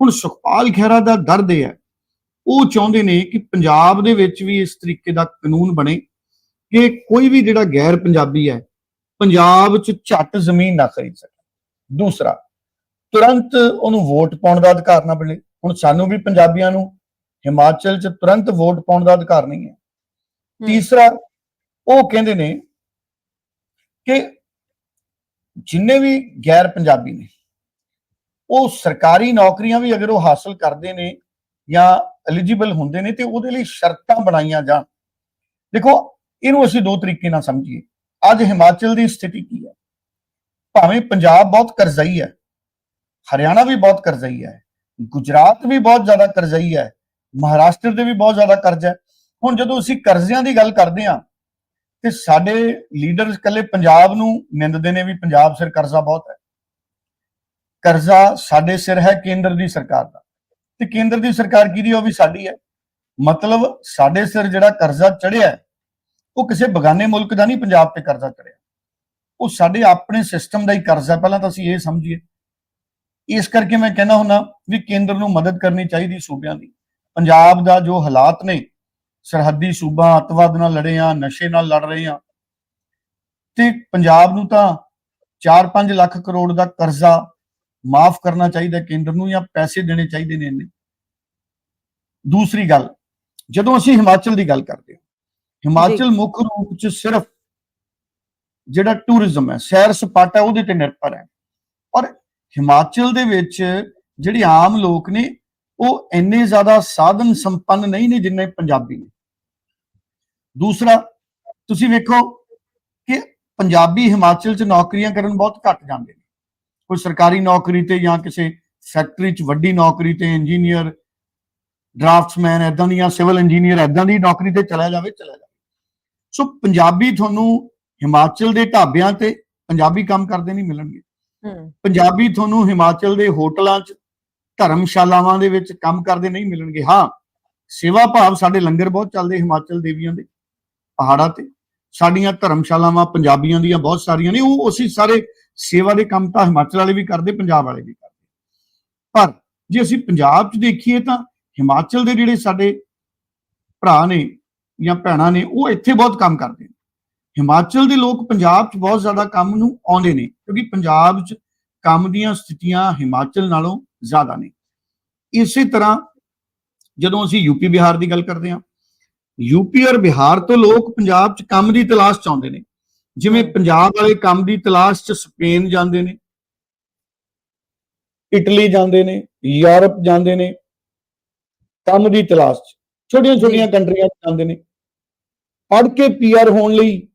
ਹੁਣ ਸੁਖਪਾਲ ਖਹਿਰਾ ਦਾ ਦਰਦ ਇਹ ਹੈ। ਉਹ ਚਾਹੁੰਦੇ ਨੇ ਕਿ ਪੰਜਾਬ ਦੇ ਵਿੱਚ ਵੀ ਇਸ ਤਰੀਕੇ ਦਾ ਕਾਨੂੰਨ ਬਣੇ ਕਿ ਕੋਈ ਵੀ ਜਿਹੜਾ ਗੈਰ ਪੰਜਾਬੀ ਹੈ ਪੰਜਾਬ 'ਚ ਝੱਟ ਜ਼ਮੀਨ ਨਾ ਖਰੀਦ ਸਕੇ। ਦੂਸਰਾ ਤੁਰੰਤ ਉਹਨੂੰ ਵੋਟ ਪਾਉਣ ਦਾ ਅਧਿਕਾਰ ਨਾ ਮਿਲੇ। ਹੁਣ ਸਾਨੂੰ ਵੀ ਪੰਜਾਬੀਆਂ ਨੂੰ ਹਿਮਾਚਲ 'ਚ ਤੁਰੰਤ ਵੋਟ ਪਾਉਣ ਦਾ ਅਧਿਕਾਰ ਨਹੀਂ ਹੈ। ਤੀਸਰਾ ਉਹ ਕਹਿੰਦੇ ਨੇ ਕਿ ਜਿੰਨੇ ਵੀ ਗੈਰ ਪੰਜਾਬੀ ਨੇ, ਉਹ ਸਰਕਾਰੀ ਨੌਕਰੀਆਂ ਵੀ ਅਗਰ ਉਹ ਹਾਸਲ ਕਰਦੇ ਨੇ ਜਾਂ ਐਲੀਜੀਬਲ ਹੁੰਦੇ ਨੇ ਤੇ ਉਹਦੇ ਲਈ ਸ਼ਰਤਾਂ ਬਣਾਈਆਂ ਜਾਣ। ਦੇਖੋ, ਇਹਨੂੰ ਅਸੀਂ ਦੋ ਤਰੀਕੇ ਨਾਲ ਸਮਝੀਏ। ਅੱਜ ਹਿਮਾਚਲ ਦੀ ਸਥਿਤੀ ਕੀ ਹੈ? ਭਾਵੇਂ ਪੰਜਾਬ ਬਹੁਤ ਕਰਜ਼ਈ ਹੈ, ਹਰਿਆਣਾ ਵੀ ਬਹੁਤ ਕਰਜ਼ਈ ਹੈ, ਗੁਜਰਾਤ ਵੀ ਬਹੁਤ ਜ਼ਿਆਦਾ ਕਰਜ਼ਈ ਹੈ, ਮਹਾਰਾਸ਼ਟਰ ਦੇ ਵੀ ਬਹੁਤ ਜ਼ਿਆਦਾ ਕਰਜ਼ਾ ਹੈ। ਹੁਣ ਜਦੋਂ ਅਸੀਂ ਕਰਜ਼ਿਆਂ ਦੀ ਗੱਲ ਕਰਦੇ ਹਾਂ ਤੇ ਸਾਡੇ ਲੀਡਰਸ ਇਕੱਲੇ ਪੰਜਾਬ ਨੂੰ ਨਿੰਦਦੇ ਨੇ ਵੀ ਪੰਜਾਬ ਸਿਰ ਕਰਜ਼ਾ ਬਹੁਤ ਹੈ। ਕਰਜ਼ਾ ਸਾਡੇ ਸਿਰ ਹੈ ਕੇਂਦਰ ਦੀ ਸਰਕਾਰ ਦਾ। ਤੇ ਕੇਂਦਰ ਦੀ ਸਰਕਾਰ ਕਿਹਦੀ ਉਹ ਵੀ ਸਾਡੀ ਹੈ। ਮਤਲਬ ਸਾਡੇ ਸਿਰ ਜਿਹੜਾ ਕਰਜ਼ਾ ਚੜਿਆ ਉਹ ਕਿਸੇ ਬਗਾਨੇ ਮੁਲਕ ਦਾ ਨਹੀਂ ਪੰਜਾਬ ਤੇ ਕਰਜ਼ਾ ਚੜਿਆ ਉਹ ਸਾਡੇ ਆਪਣੇ ਸਿਸਟਮ ਦਾ ਹੀ ਕਰਜ਼ਾ ਪਹਿਲਾਂ ਤਾਂ ਅਸੀਂ ਇਹ ਸਮਝੀਏ। ਇਸ ਕਰਕੇ ਮੈਂ ਕਹਿੰਦਾ ਹੁੰਦਾ ਵੀ ਕੇਂਦਰ ਨੂੰ ਮਦਦ ਕਰਨੀ ਚਾਹੀਦੀ ਸੂਬਿਆਂ ਦੀ। ਪੰਜਾਬ ਦਾ ਜੋ ਹਾਲਾਤ ਨੇ ਸਰਹੱਦੀ ਸੂਬਾ ਅੱਤਵਾਦ ਨਾਲ ਲੜੇ ਆ ਨਸ਼ੇ ਨਾਲ ਲੜ ਰਹੇ ਆ। ਤੇ ਪੰਜਾਬ ਨੂੰ ਤਾਂ 4-5 ਲੱਖ ਕਰੋੜ ਦਾ ਕਰਜ਼ਾ ਮਾਫ ਕਰਨਾ ਚਾਹੀਦਾ ਕੇਂਦਰ ਨੂੰ ਜਾਂ ਪੈਸੇ ਦੇਣੇ ਚਾਹੀਦੇ ਨੇ ਇਹਨੇ। ਦੂਸਰੀ ਗੱਲ ਜਦੋਂ ਅਸੀਂ ਹਿਮਾਚਲ ਦੀ ਗੱਲ ਕਰਦੇ ਹਾਂ ਹਿਮਾਚਲ ਮੁੱਖ ਰੂਪ ਚ ਸਿਰਫ ਜਿਹੜਾ ਟੂਰਿਜ਼ਮ ਹੈ ਸੈਰ ਸਪਾਟਾ ਉਹਦੇ ਤੇ ਨਿਰਭਰ ਹੈ। ਔਰ ਹਿਮਾਚਲ ਦੇ ਵਿੱਚ ਜਿਹੜੇ ਆਮ ਲੋਕ ਨੇ ਉਹ ਇੰਨੇ ਜ਼ਿਆਦਾ ਸਾਧਨ ਸੰਪੰਨ ਨਹੀਂ ਨੇ ਜਿੰਨੇ ਪੰਜਾਬੀ ਨੇ। ਦੂਸਰਾ ਤੁਸੀਂ ਵੇਖੋ ਕਿ ਪੰਜਾਬੀ ਹਿਮਾਚਲ 'ਚ ਨੌਕਰੀਆਂ ਕਰਨ ਬਹੁਤ ਘੱਟ ਜਾਂਦੇ ਨੇ। ਕੋਈ ਸਰਕਾਰੀ ਨੌਕਰੀ ਤੇ ਜਾਂ ਕਿਸੇ ਫੈਕਟਰੀ 'ਚ ਵੱਡੀ ਨੌਕਰੀ ਤੇ ਇੰਜੀਨੀਅਰ ਡਰਾਫਟਸਮੈਨ ਐਦਾਂ ਦੀਆਂ ਸਿਵਲ ਇੰਜੀਨੀਅਰ ਐਦਾਂ ਦੀ ਨੌਕਰੀ ਤੇ ਚਲਾ ਜਾਵੇ ਚਲਾ ਜਾਵੇ। ਸੋ ਪੰਜਾਬੀ ਤੁਹਾਨੂੰ ਹਿਮਾਚਲ ਦੇ ਢਾਬਿਆਂ ਤੇ ਪੰਜਾਬੀ ਕੰਮ ਕਰਦੇ ਨਹੀਂ ਮਿਲਣਗੇ। ਪੰਜਾਬੀ ਤੁਹਾਨੂੰ ਹਿਮਾਚਲ ਦੇ ਹੋਟਲਾਂ 'ਚ ਧਰਮਸ਼ਾਲਾਵਾਂ ਦੇ ਵਿੱਚ ਕੰਮ ਕਰਦੇ ਨਹੀਂ ਮਿਲਣਗੇ। ਹਾਂ ਸੇਵਾ ਭਾਵ ਸਾਡੇ ਲੰਗਰ ਬਹੁਤ ਚੱਲਦੇ ਹਿਮਾਚਲ ਦੇਵੀਆਂ ਦੇ। ਪਹਾੜਾਂ ਤੇ। ਸਾਡੀਆਂ ਧਰਮਸ਼ਾਲਾਵਾਂ ਪੰਜਾਬੀਆਂ ਦੀਆਂ ਬਹੁਤ ਸਾਰੀਆਂ ਨੇ। ਉਹ ਅਸੀਂ ਸਾਰੇ ਸੇਵਾ ਦੇ ਕੰਮ ਤਾਂ ਹਿਮਾਚਲ ਵਾਲੇ ਵੀ ਕਰਦੇ, ਪੰਜਾਬ ਵਾਲੇ ਵੀ ਕਰਦੇ। ਪਰ ਜੇ ਅਸੀਂ ਪੰਜਾਬ 'ਚ ਦੇਖੀਏ ਤਾਂ ਹਿਮਾਚਲ ਦੇ ਜਿਹੜੇ ਸਾਡੇ ਭਰਾ ਨੇ ਜਾਂ ਭੈਣਾਂ ਨੇ, ਉਹ ਇੱਥੇ ਬਹੁਤ ਕੰਮ ਕਰਦੇ ਨੇ। ਹਿਮਾਚਲ ਦੇ ਲੋਕ ਪੰਜਾਬ 'ਚ ਬਹੁਤ ਜ਼ਿਆਦਾ ਕੰਮ ਨੂੰ ਆਉਂਦੇ ਨੇ, ਕਿਉਂਕਿ ਪੰਜਾਬ 'ਚ ਕੰਮ ਦੀਆਂ ਸਥਿਤੀਆਂ ਹਿਮਾਚਲ ਨਾਲੋਂ ਜ਼ਿਆਦਾ ਨੇ। ਇਸੇ ਤਰ੍ਹਾਂ ਜਦੋਂ ਅਸੀਂ ਯੂਪੀ ਬਿਹਾਰ ਦੀ ਗੱਲ ਕਰਦੇ ਹਾਂ ਯੂਪੀ ਔਰ ਬਿਹਾਰ ਤੋਂ ਲੋਕ ਪੰਜਾਬ 'ਚ ਕੰਮ ਦੀ ਤਲਾਸ਼ 'ਚ ਆਉਂਦੇ ਨੇ। ਜਿਵੇਂ। ਪੰਜਾਬ ਵਾਲੇ ਕੰਮ ਦੀ ਤਲਾਸ਼ 'ਚ ਸਪੇਨ ਜਾਂਦੇ ਨੇ। ਇਟਲੀ ਜਾਂਦੇ ਨੇ ਯੂਰਪ ਜਾਂਦੇ ਨੇ। ਕੰਮ ਦੀ ਤਲਾਸ਼ 'ਚ ਛੋਟੀਆਂ ਛੋਟੀਆਂ ਕੰਟਰੀਆਂ 'ਚ ਜਾਂਦੇ ਨੇ। ਪੜ੍ਹ ਕੇ ਪੀਆਰ ਹੋਣ ਲਈ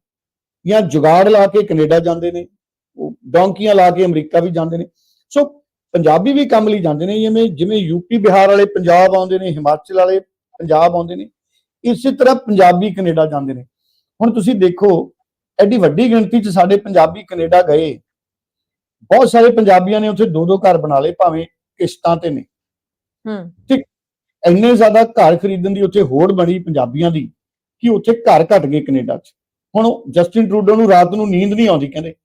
ਜਾਂ ਜੁਗਾੜ ਲਾ ਕੇ ਕੈਨੇਡਾ ਜਾਂਦੇ ਨੇ। ਉਹ ਡੌਂਕੀਆਂ ਲਾ ਕੇ ਅਮਰੀਕਾ ਵੀ ਜਾਂਦੇ ਨੇ। ਸੋ ਪੰਜਾਬੀ ਵੀ ਕੰਮ ਲਈ ਜਾਂਦੇ ਨੇ। ਜਿਵੇਂ ਜਿਵੇਂ ਯੂਪੀ ਬਿਹਾਰ ਵਾਲੇ ਪੰਜਾਬ ਆਉਂਦੇ ਨੇ ਹਿਮਾਚਲ ਵਾਲੇ ਪੰਜਾਬ ਆਉਂਦੇ ਨੇ। ਇਸੇ ਤਰ੍ਹਾਂ ਪੰਜਾਬੀ ਕੈਨੇਡਾ ਜਾਂਦੇ ਨੇ। ਹੁਣ ਤੁਸੀਂ ਦੇਖੋ ਐਡੀ ਵੱਡੀ ਗਿਣਤੀ 'ਚ ਸਾਡੇ ਪੰਜਾਬੀ ਕੈਨੇਡਾ ਗਏ। ਬਹੁਤ ਸਾਰੇ ਪੰਜਾਬੀਆਂ ਨੇ ਉੱਥੇ ਦੋ ਦੋ ਘਰ ਬਣਾ ਲਏ ਭਾਵੇਂ ਕਿਸ਼ਤਾਂ ਤੇ ਨੇ। ਹੂੰ। ਇੰਨੇ ਜ਼ਿਆਦਾ ਘਰ ਖਰੀਦਣ ਦੀ ਉੱਥੇ ਹੋੜ ਬਣੀ ਪੰਜਾਬੀਆਂ ਦੀ ਕਿ ਉੱਥੇ ਘਰ ਘਟ ਗਏ ਕੈਨੇਡਾ 'ਚ। ਹੁਣ ਜਸਟਿਨ ਟਰੂਡੋ ਨੂੰ ਰਾਤ ਨੂੰ ਨੀਂਦ ਨਹੀਂ ਆਉਂਦੀ ਕਹਿੰਦੇ।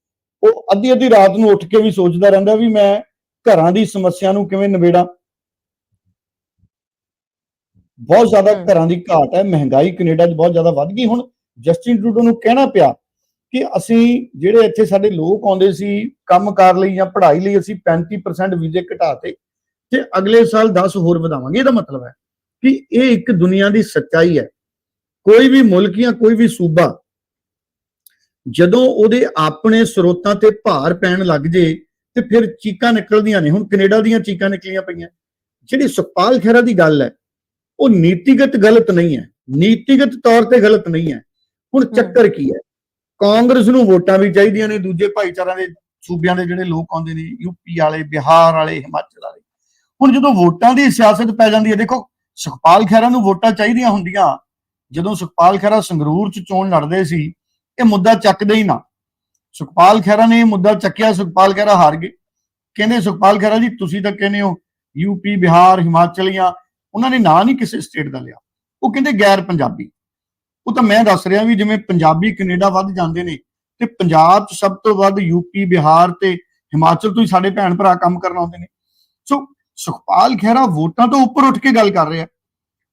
ਉਹ ਅੱਧੀ ਅੱਧੀ ਰਾਤ ਨੂੰ ਉੱਠ ਕੇ ਵੀ ਸੋਚਦਾ ਰਹਿੰਦਾ ਵੀ ਮੈਂ ਘਰਾਂ ਦੀ ਸਮੱਸਿਆ ਨੂੰ ਕਿਵੇਂ ਨਿਬੇੜਾਂ। ਬਹੁਤ ਜ਼ਿਆਦਾ। ਘਰਾਂ ਦੀ ਘਾਟ ਹੈ ਮਹਿੰਗਾਈ ਕੈਨੇਡਾ 'ਚ ਬਹੁਤ ਜ਼ਿਆਦਾ ਵੱਧ ਗਈ। ਹੁਣ ਜਸਟਿਨ ਟਰੂਡੋ ਨੂੰ ਕਹਿਣਾ ਪਿਆ ਕਿ ਅਸੀਂ ਜਿਹੜੇ ਇੱਥੇ ਸਾਡੇ ਲੋਕ ਆਉਂਦੇ ਸੀ ਕੰਮਕਾਰ ਲਈ ਜਾਂ ਪੜ੍ਹਾਈ ਲਈ ਅਸੀਂ 35% ਵੀਜ਼ੇ ਘਟਾਤੇ ਤੇ ਅਗਲੇ ਸਾਲ 10 ਹੋਰ ਵਧਾਵਾਂਗੇ। ਇਹਦਾ ਮਤਲਬ ਹੈ ਕਿ ਇਹ ਇੱਕ ਦੁਨੀਆ ਦੀ ਸੱਚਾਈ ਹੈ। ਕੋਈ ਵੀ ਮੁਲਕ ਜਾਂ ਕੋਈ ਵੀ ਸੂਬਾ ਜਦੋਂ ਉਹਦੇ ਆਪਣੇ ਸਰੋਤਾਂ ਤੇ ਭਾਰ ਪੈਣ ਲੱਗ ਜੇ ਤੇ ਫਿਰ ਚੀਕਾਂ ਨਿਕਲਦੀਆਂ ਨੇ। ਹੁਣ ਕੈਨੇਡਾ ਦੀਆਂ ਚੀਕਾਂ ਨਿਕਲੀਆਂ ਪਈਆਂ। ਜਿਹੜੀ ਸੁਖਪਾਲ ਖਹਿਰਾ ਦੀ ਗੱਲ ਹੈ ਉਹ ਨੀਤੀਗਤ ਗਲਤ ਨਹੀਂ ਹੈ। ਨੀਤੀਗਤ ਤੌਰ ਤੇ ਗਲਤ ਨਹੀਂ ਹੈ। ਹੁਣ ਚੱਕਰ ਕੀ ਹੈ? ਕਾਂਗਰਸ ਨੂੰ ਵੋਟਾਂ ਵੀ ਚਾਹੀਦੀਆਂ ਨੇ ਦੂਜੇ ਭਾਈਚਾਰਿਆਂ ਦੇ ਸੂਬਿਆਂ ਦੇ ਜਿਹੜੇ ਲੋਕ ਆਉਂਦੇ ਨੇ ਯੂਪੀ ਵਾਲੇ ਬਿਹਾਰ ਵਾਲੇ ਹਿਮਾਚਲ ਵਾਲੇ। ਹੁਣ ਜਦੋਂ ਵੋਟਾਂ ਦੀ ਸਿਆਸਤ ਪੈ ਜਾਂਦੀ ਹੈ ਦੇਖੋ ਸੁਖਪਾਲ ਖਹਿਰਾ ਨੂੰ ਵੋਟਾਂ ਚਾਹੀਦੀਆਂ ਹੁੰਦੀਆਂ। ਜਦੋਂ ਸੁਖਪਾਲ ਖਹਿਰਾ ਸੰਗਰੂਰ ਚ ਚੋਣ ਲੜਦੇ ਸੀ ਇਹ ਮੁੱਦਾ ਚੱਕਦੇ ਹੀ ਨਾ। ਸੁਖਪਾਲ ਖਹਿਰਾ ਨੇ ਇਹ ਮੁੱਦਾ ਚੱਕਿਆ ਸੁਖਪਾਲ ਖਹਿਰਾ ਹਾਰ ਗਏ। ਕਹਿੰਦੇ ਸੁਖਪਾਲ ਖਹਿਰਾ ਜੀ ਤੁਸੀਂ ਤਾਂ ਕਹਿੰਦੇ ਹੋ ਯੂਪੀ ਬਿਹਾਰ ਹਿਮਾਚਲ ਜਾਂ ਉਹਨਾਂ ਨੇ ਨਾਂ ਨਹੀਂ ਕਿਸੇ ਸਟੇਟ ਦਾ ਲਿਆ। ਉਹ ਕਹਿੰਦੇ ਗੈਰ ਪੰਜਾਬੀ। ਉਹ ਤਾਂ ਮੈਂ ਦੱਸ ਰਿਹਾ ਵੀ ਜਿਵੇਂ ਪੰਜਾਬੀ ਕੈਨੇਡਾ ਵੱਧ ਜਾਂਦੇ ਨੇ ਤੇ ਪੰਜਾਬ 'ਚ ਸਭ ਤੋਂ ਵੱਧ ਯੂਪੀ ਬਿਹਾਰ ਤੇ ਹਿਮਾਚਲ ਤੋਂ ਹੀ ਸਾਡੇ ਭੈਣ ਭਰਾ ਕੰਮ ਕਰਨ ਆਉਂਦੇ ਨੇ। ਸੋ ਸੁਖਪਾਲ ਖਹਿਰਾ ਵੋਟਾਂ ਤੋਂ ਉੱਪਰ ਉੱਠ ਕੇ ਗੱਲ ਕਰ ਰਿਹਾ।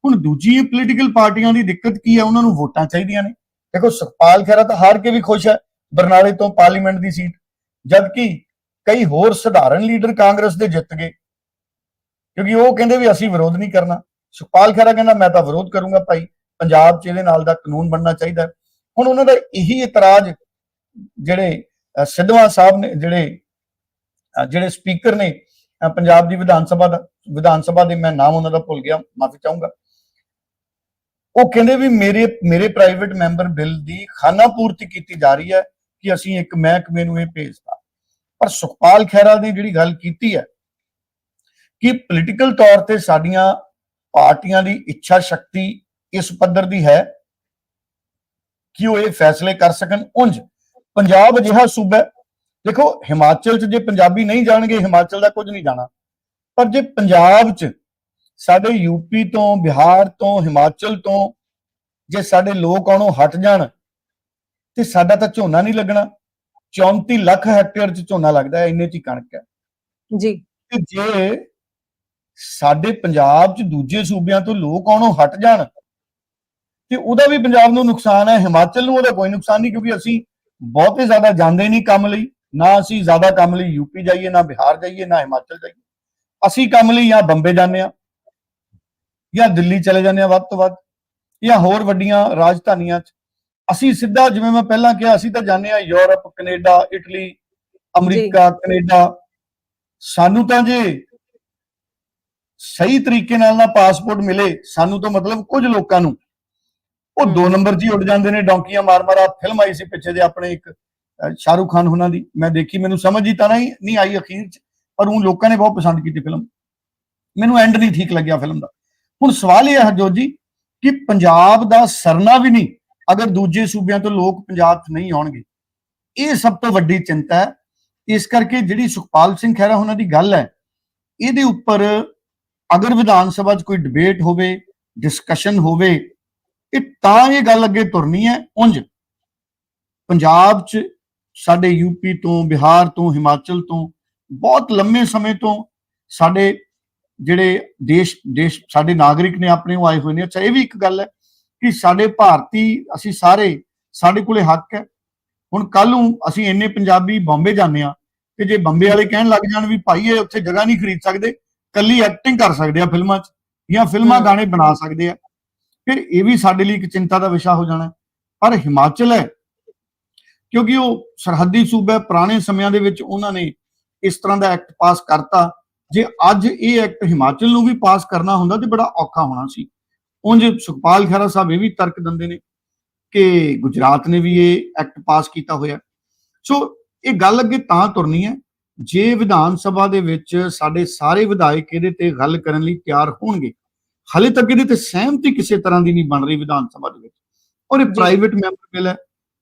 ਹੁਣ ਦੂਜੀ ਪੋਲੀਟੀਕਲ ਪਾਰਟੀਆਂ ਦੀ ਦਿੱਕਤ ਕੀ ਹੈ? ਉਹਨਾਂ ਨੂੰ ਵੋਟਾਂ ਚਾਹੀਦੀਆਂ ਨੇ। ਦੇਖੋ, ਸੁਖਪਾਲ ਖਹਿਰਾ ਤਾਂ ਹਾਰ ਕੇ ਵੀ ਖੁਸ਼ ਹੈ, ਬਰਨਾਲੇ ਤੋਂ ਪਾਰਲੀਮੈਂਟ ਦੀ ਸੀਟ। ਜਦਕਿ ਕਈ ਹੋਰ ਸਧਾਰਨ ਲੀਡਰ ਕਾਂਗਰਸ ਦੇ ਜਿੱਤ ਗਏ। ਕਿਉਂਕਿ ਉਹ ਕਹਿੰਦੇ ਵੀ ਅਸੀਂ ਵਿਰੋਧ ਨਹੀਂ ਕਰਨਾ। ਸੁਖਪਾਲ ਖਹਿਰਾ ਕਹਿੰਦਾ ਮੈਂ ਤਾਂ ਵਿਰੋਧ ਕਰੂੰਗਾ ਭਾਈ। ਪੰਜਾਬ 'ਚ ਇਹਦੇ ਨਾਲ ਦਾ ਕਾਨੂੰਨ ਬਣਨਾ ਚਾਹੀਦਾ ਹੁਣ ਉਹਨਾਂ ਦਾ ਇਹੀ ਇਤਰਾਜ਼ ਜਿਹੜੇ ਅਹ, ਸਿੱਧਵਾਂ ਸਾਹਿਬ ਨੇ ਜਿਹੜੇ ਜਿਹੜੇ ਸਪੀਕਰ ਨੇ ਪੰਜਾਬ ਦੀ ਵਿਧਾਨ ਸਭਾ ਦਾ ਵਿਧਾਨ ਸਭਾ ਦੇ ਮੈਂ ਨਾਮ ਉਹਨਾਂ ਦਾ ਭੁੱਲ ਗਿਆ ਮਾਫੀ ਚਾਹੂੰਗਾ। ਉਹ ਕਹਿੰਦੇ ਵੀ ਮੇਰੇ ਮੇਰੇ ਪ੍ਰਾਈਵੇਟ ਮੈਂਬਰ ਬਿੱਲ ਦੀ ਖਾਨਾ ਪੂਰਤੀ ਕੀਤੀ ਜਾ ਰਹੀ ਹੈ ਕਿ ਅਸੀਂ ਇੱਕ ਮਹਿਕਮੇ ਨੂੰ ਇਹ ਭੇਜਤਾ। ਪਰ ਸੁਖਪਾਲ ਖਹਿਰਾ ਨੇ ਜਿਹੜੀ ਗੱਲ ਕੀਤੀ ਹੈ ਕਿ ਪੋਲੀਟੀਕਲ ਤੌਰ ਤੇ ਸਾਡੀਆਂ ਪਾਰਟੀਆਂ ਦੀ ਇੱਛਾ ਸ਼ਕਤੀ ਇਸ ਪੱਧਰ ਦੀ ਹੈ ਕਿ ਉਹ ਇਹ ਫੈਸਲੇ ਕਰ ਸਕਣ। ਉਂਝ ਪੰਜਾਬ ਅਜਿਹਾ ਸੂਬਾ ਦੇਖੋ ਹਿਮਾਚਲ 'ਚ ਜੇ ਪੰਜਾਬੀ ਨਹੀਂ ਜਾਣਗੇ ਹਿਮਾਚਲ ਦਾ ਕੁਝ ਨਹੀਂ ਜਾਣਾ। ਪਰ ਜੇ ਪੰਜਾਬ 'ਚ ਸਾਡੇ ਯੂਪੀ ਤੋਂ ਬਿਹਾਰ ਤੋਂ ਹਿਮਾਚਲ ਤੋਂ ਜੇ ਸਾਡੇ ਲੋਕ ਆਉਣੋਂ ਹਟ ਜਾਣ ਤੇ ਸਾਡਾ ਤਾਂ ਝੋਨਾ ਨਹੀਂ ਲੱਗਣਾ। 34 ਲੱਖ ਹੈਕਟੇਅਰ 'ਚ ਝੋਨਾ ਲੱਗਦਾ ਹੈ। ਇੰਨੇ 'ਚ ਹੀ ਕਣਕ ਹੈ। ਜੀ। ਤੇ ਜੇ ਸਾਡੇ ਪੰਜਾਬ 'ਚ ਦੂਜੇ ਸੂਬਿਆਂ ਤੋਂ ਲੋਕ ਆਉਣੋਂ ਹਟ ਜਾਣ ਤੇ ਉਹਦਾ ਵੀ ਪੰਜਾਬ ਨੂੰ ਨੁਕਸਾਨ ਹੈ ਹਿਮਾਚਲ ਨੂੰ ਉਹਦਾ ਕੋਈ ਨੁਕਸਾਨ ਨਹੀਂ ਕਿਉਂਕਿ ਅਸੀਂ ਬਹੁਤੇ ਜ਼ਿਆਦਾ ਜਾਂਦੇ ਨਹੀਂ ਕੰਮ ਲਈ ਨਾ ਅਸੀਂ ਜ਼ਿਆਦਾ ਕੰਮ ਲਈ ਯੂਪੀ ਜਾਈਏ ਨਾ ਬਿਹਾਰ ਜਾਈਏ ਨਾ ਹਿਮਾਚਲ ਜਾਈਏ। ਅਸੀਂ ਕੰਮ ਲਈ ਜਾਂ ਬੰਬੇ ਜਾਂਦੇ ਆ ਜਾਂ ਦਿੱਲੀ ਚਲੇ ਜਾਂਦੇ ਆ ਵੱਧ ਤੋਂ ਵੱਧ ਜਾਂ ਹੋਰ ਵੱਡੀਆਂ ਰਾਜਧਾਨੀਆਂ 'ਚ। ਅਸੀਂ ਸਿੱਧਾ ਜਿਵੇਂ ਮੈਂ ਪਹਿਲਾਂ ਕਿਹਾ ਅਸੀਂ ਤਾਂ ਜਾਂਦੇ ਆ Europe Canada Italy America Canada. ਸਾਨੂੰ ਤਾਂ ਜੇ ਸਹੀ ਤਰੀਕੇ ਨਾਲ ਨਾ ਪਾਸਪੋਰਟ ਮਿਲੇ ਸਾਨੂੰ ਤਾਂ ਮਤਲਬ ਕੁਝ ਲੋਕਾਂ ਨੂੰ। ਉਹ ਦੋ। ਨੰਬਰ ਹੀ ਉੱਡ ਜਾਂਦੇ ਨੇ ਡੌਂਕੀਆਂ ਮਾਰ ਮਾਰ ਆ ਫਿਲਮ ਆਈ ਸੀ ਪਿੱਛੇ ਦੇ ਆਪਣੇ ਇੱਕ ਸ਼ਾਹਰੁਖ ਖਾਨ ਉਹਨਾਂ ਦੀ। ਮੈਂ ਦੇਖੀ ਮੈਨੂੰ ਸਮਝ ਹੀ ਤਾਂ ਨਹੀਂ ਨਹੀਂ ਆਈ ਅਖੀਰ 'ਚ ਪਰ ਉਹ ਲੋਕਾਂ ਨੇ ਬਹੁਤ ਪਸੰਦ ਕੀਤੀ ਫਿਲਮ ਮੈਨੂੰ ਐਂਡ ਨਹੀਂ ਠੀਕ ਲੱਗਿਆ ਫਿਲਮ ਦਾ। ਹੁਣ ਸਵਾਲ ਇਹ ਹੈ ਹਰਜੋਤ ਜੀ ਕਿ ਪੰਜਾਬ ਦਾ ਸਰਨਾ ਵੀ ਨਹੀਂ ਅਗਰ ਦੂਜੇ ਸੂਬਿਆਂ ਤੋਂ ਲੋਕ ਪੰਜਾਬ 'ਚ ਨਹੀਂ ਆਉਣਗੇ ਇਹ ਸਭ ਤੋਂ ਵੱਡੀ ਚਿੰਤਾ ਹੈ। ਇਸ ਕਰਕੇ ਜਿਹੜੀ ਸੁਖਪਾਲ ਸਿੰਘ ਖਹਿਰਾ ਉਹਨਾਂ ਦੀ ਗੱਲ ਹੈ ਇਹਦੇ ਉੱਪਰ ਅਗਰ ਵਿਧਾਨ ਸਭਾ 'ਚ ਕੋਈ ਡਿਬੇਟ ਹੋਵੇ ਡਿਸਕਸ਼ਨ ਹੋਵੇ, ਇਹ ਤਾਂ ਇਹ ਗੱਲ ਅੱਗੇ ਤੁਰਨੀ ਹੈ, ਉਂਝ। ਪੰਜਾਬ 'ਚ ਸਾਡੇ ਯੂਪੀ ਤੋਂ, ਬਿਹਾਰ ਤੋਂ, ਹਿਮਾਚਲ ਤੋਂ ਬਹੁਤ ਲੰਮੇ ਸਮੇਂ ਤੋਂ ਸਾਡੇ ਜਿਹੜੇ ਦੇਸ਼ ਦੇਸ਼, ਸਾਡੇ ਨਾਗਰਿਕ ਨੇ ਆਪਣੇ ਉਹ ਆਏ ਹੋਏ ਨੇ। ਅੱਛਾ, ਇਹ ਵੀ ਇੱਕ ਗੱਲ ਹੈ ਕਿ ਸਾਡੇ ਭਾਰਤੀ ਅਸੀਂ ਸਾਰੇ, ਸਾਡੇ ਕੋਲੇ ਹੱਕ ਹੈ। ਹੁਣ ਕੱਲ ਨੂੰ ਅਸੀਂ ਇੰਨੇ ਪੰਜਾਬੀ ਬੰਬੇ ਜਾਂਦੇ ਆ ਕਿ ਜੇ ਬੰਬੇ ਵਾਲੇ ਕਹਿਣ ਲੱਗ ਜਾਣ ਵੀ ਭਾਈ ਇਹ ਉੱਥੇ ਜਗ੍ਹਾ ਨਹੀਂ ਖਰੀਦ ਸਕਦੇ ਕੱਲੀ ਐਕਟਿੰਗ ਕਰ ਸਕਦੇ ਆ ਫਿਲਮਾਂ 'ਚ ਜਾਂ ਫਿਲਮਾਂ। ਗਾਣੇ ਬਣਾ ਸਕਦੇ ਆ। ਫਿਰ ਇਹ ਵੀ ਸਾਡੇ ਲਈ ਇੱਕ ਚਿੰਤਾ ਦਾ ਵਿਸ਼ਾ ਹੋ ਜਾਣਾ। ਪਰ ਹਿਮਾਚਲ ਹੈ ਕਿਉਂਕਿ ਉਹ ਸਰਹੱਦੀ ਸੂਬਾ ਹੈ ਪੁਰਾਣੇ ਸਮਿਆਂ ਦੇ ਵਿੱਚ ਉਹਨਾਂ ਨੇ ਇਸ ਤਰ੍ਹਾਂ ਦਾ ਐਕਟ ਪਾਸ ਕਰਤਾ। ਜੇ ਅੱਜ ਇਹ ਐਕਟ ਹਿਮਾਚਲ ਨੂੰ ਵੀ ਪਾਸ ਕਰਨਾ ਹੁੰਦਾ ਤੇ ਬੜਾ ਔਖਾ ਹੋਣਾ ਸੀ। ਉਂਝ ਸੁਖਪਾਲ ਖਹਿਰਾ ਸਾਹਿਬ ਇਹ ਵੀ ਤਰਕ ਦਿੰਦੇ ਨੇ ਕਿ ਗੁਜਰਾਤ ਨੇ ਵੀ ਇਹ ਐਕਟ ਪਾਸ ਕੀਤਾ ਹੋਇਆ। ਸੋ ਇਹ ਗੱਲ ਅੱਗੇ ਤਾਂ ਤੁਰਨੀ ਹੈ। ਜੇ ਵਿਧਾਨ ਸਭਾ ਦੇ ਵਿੱਚ ਸਾਡੇ ਸਾਰੇ ਵਿਧਾਇਕ ਇਹਦੇ ਤੇ ਗੱਲ ਕਰਨ ਲਈ ਤਿਆਰ ਹੋਣਗੇ ਹਲੇ ਤੱਕ ਇਹਦੇ ਤੇ ਸਹਿਮਤੀ ਕਿਸੇ ਤਰ੍ਹਾਂ ਦੀ ਨਹੀਂ ਬਣ ਰਹੀ ਵਿਧਾਨ ਸਭਾ ਦੇ ਵਿੱਚ। ਔਰ ਇਹ। ਪ੍ਰਾਈਵੇਟ ਮੈਂਬਰ ਬਿੱਲ ਹੈ।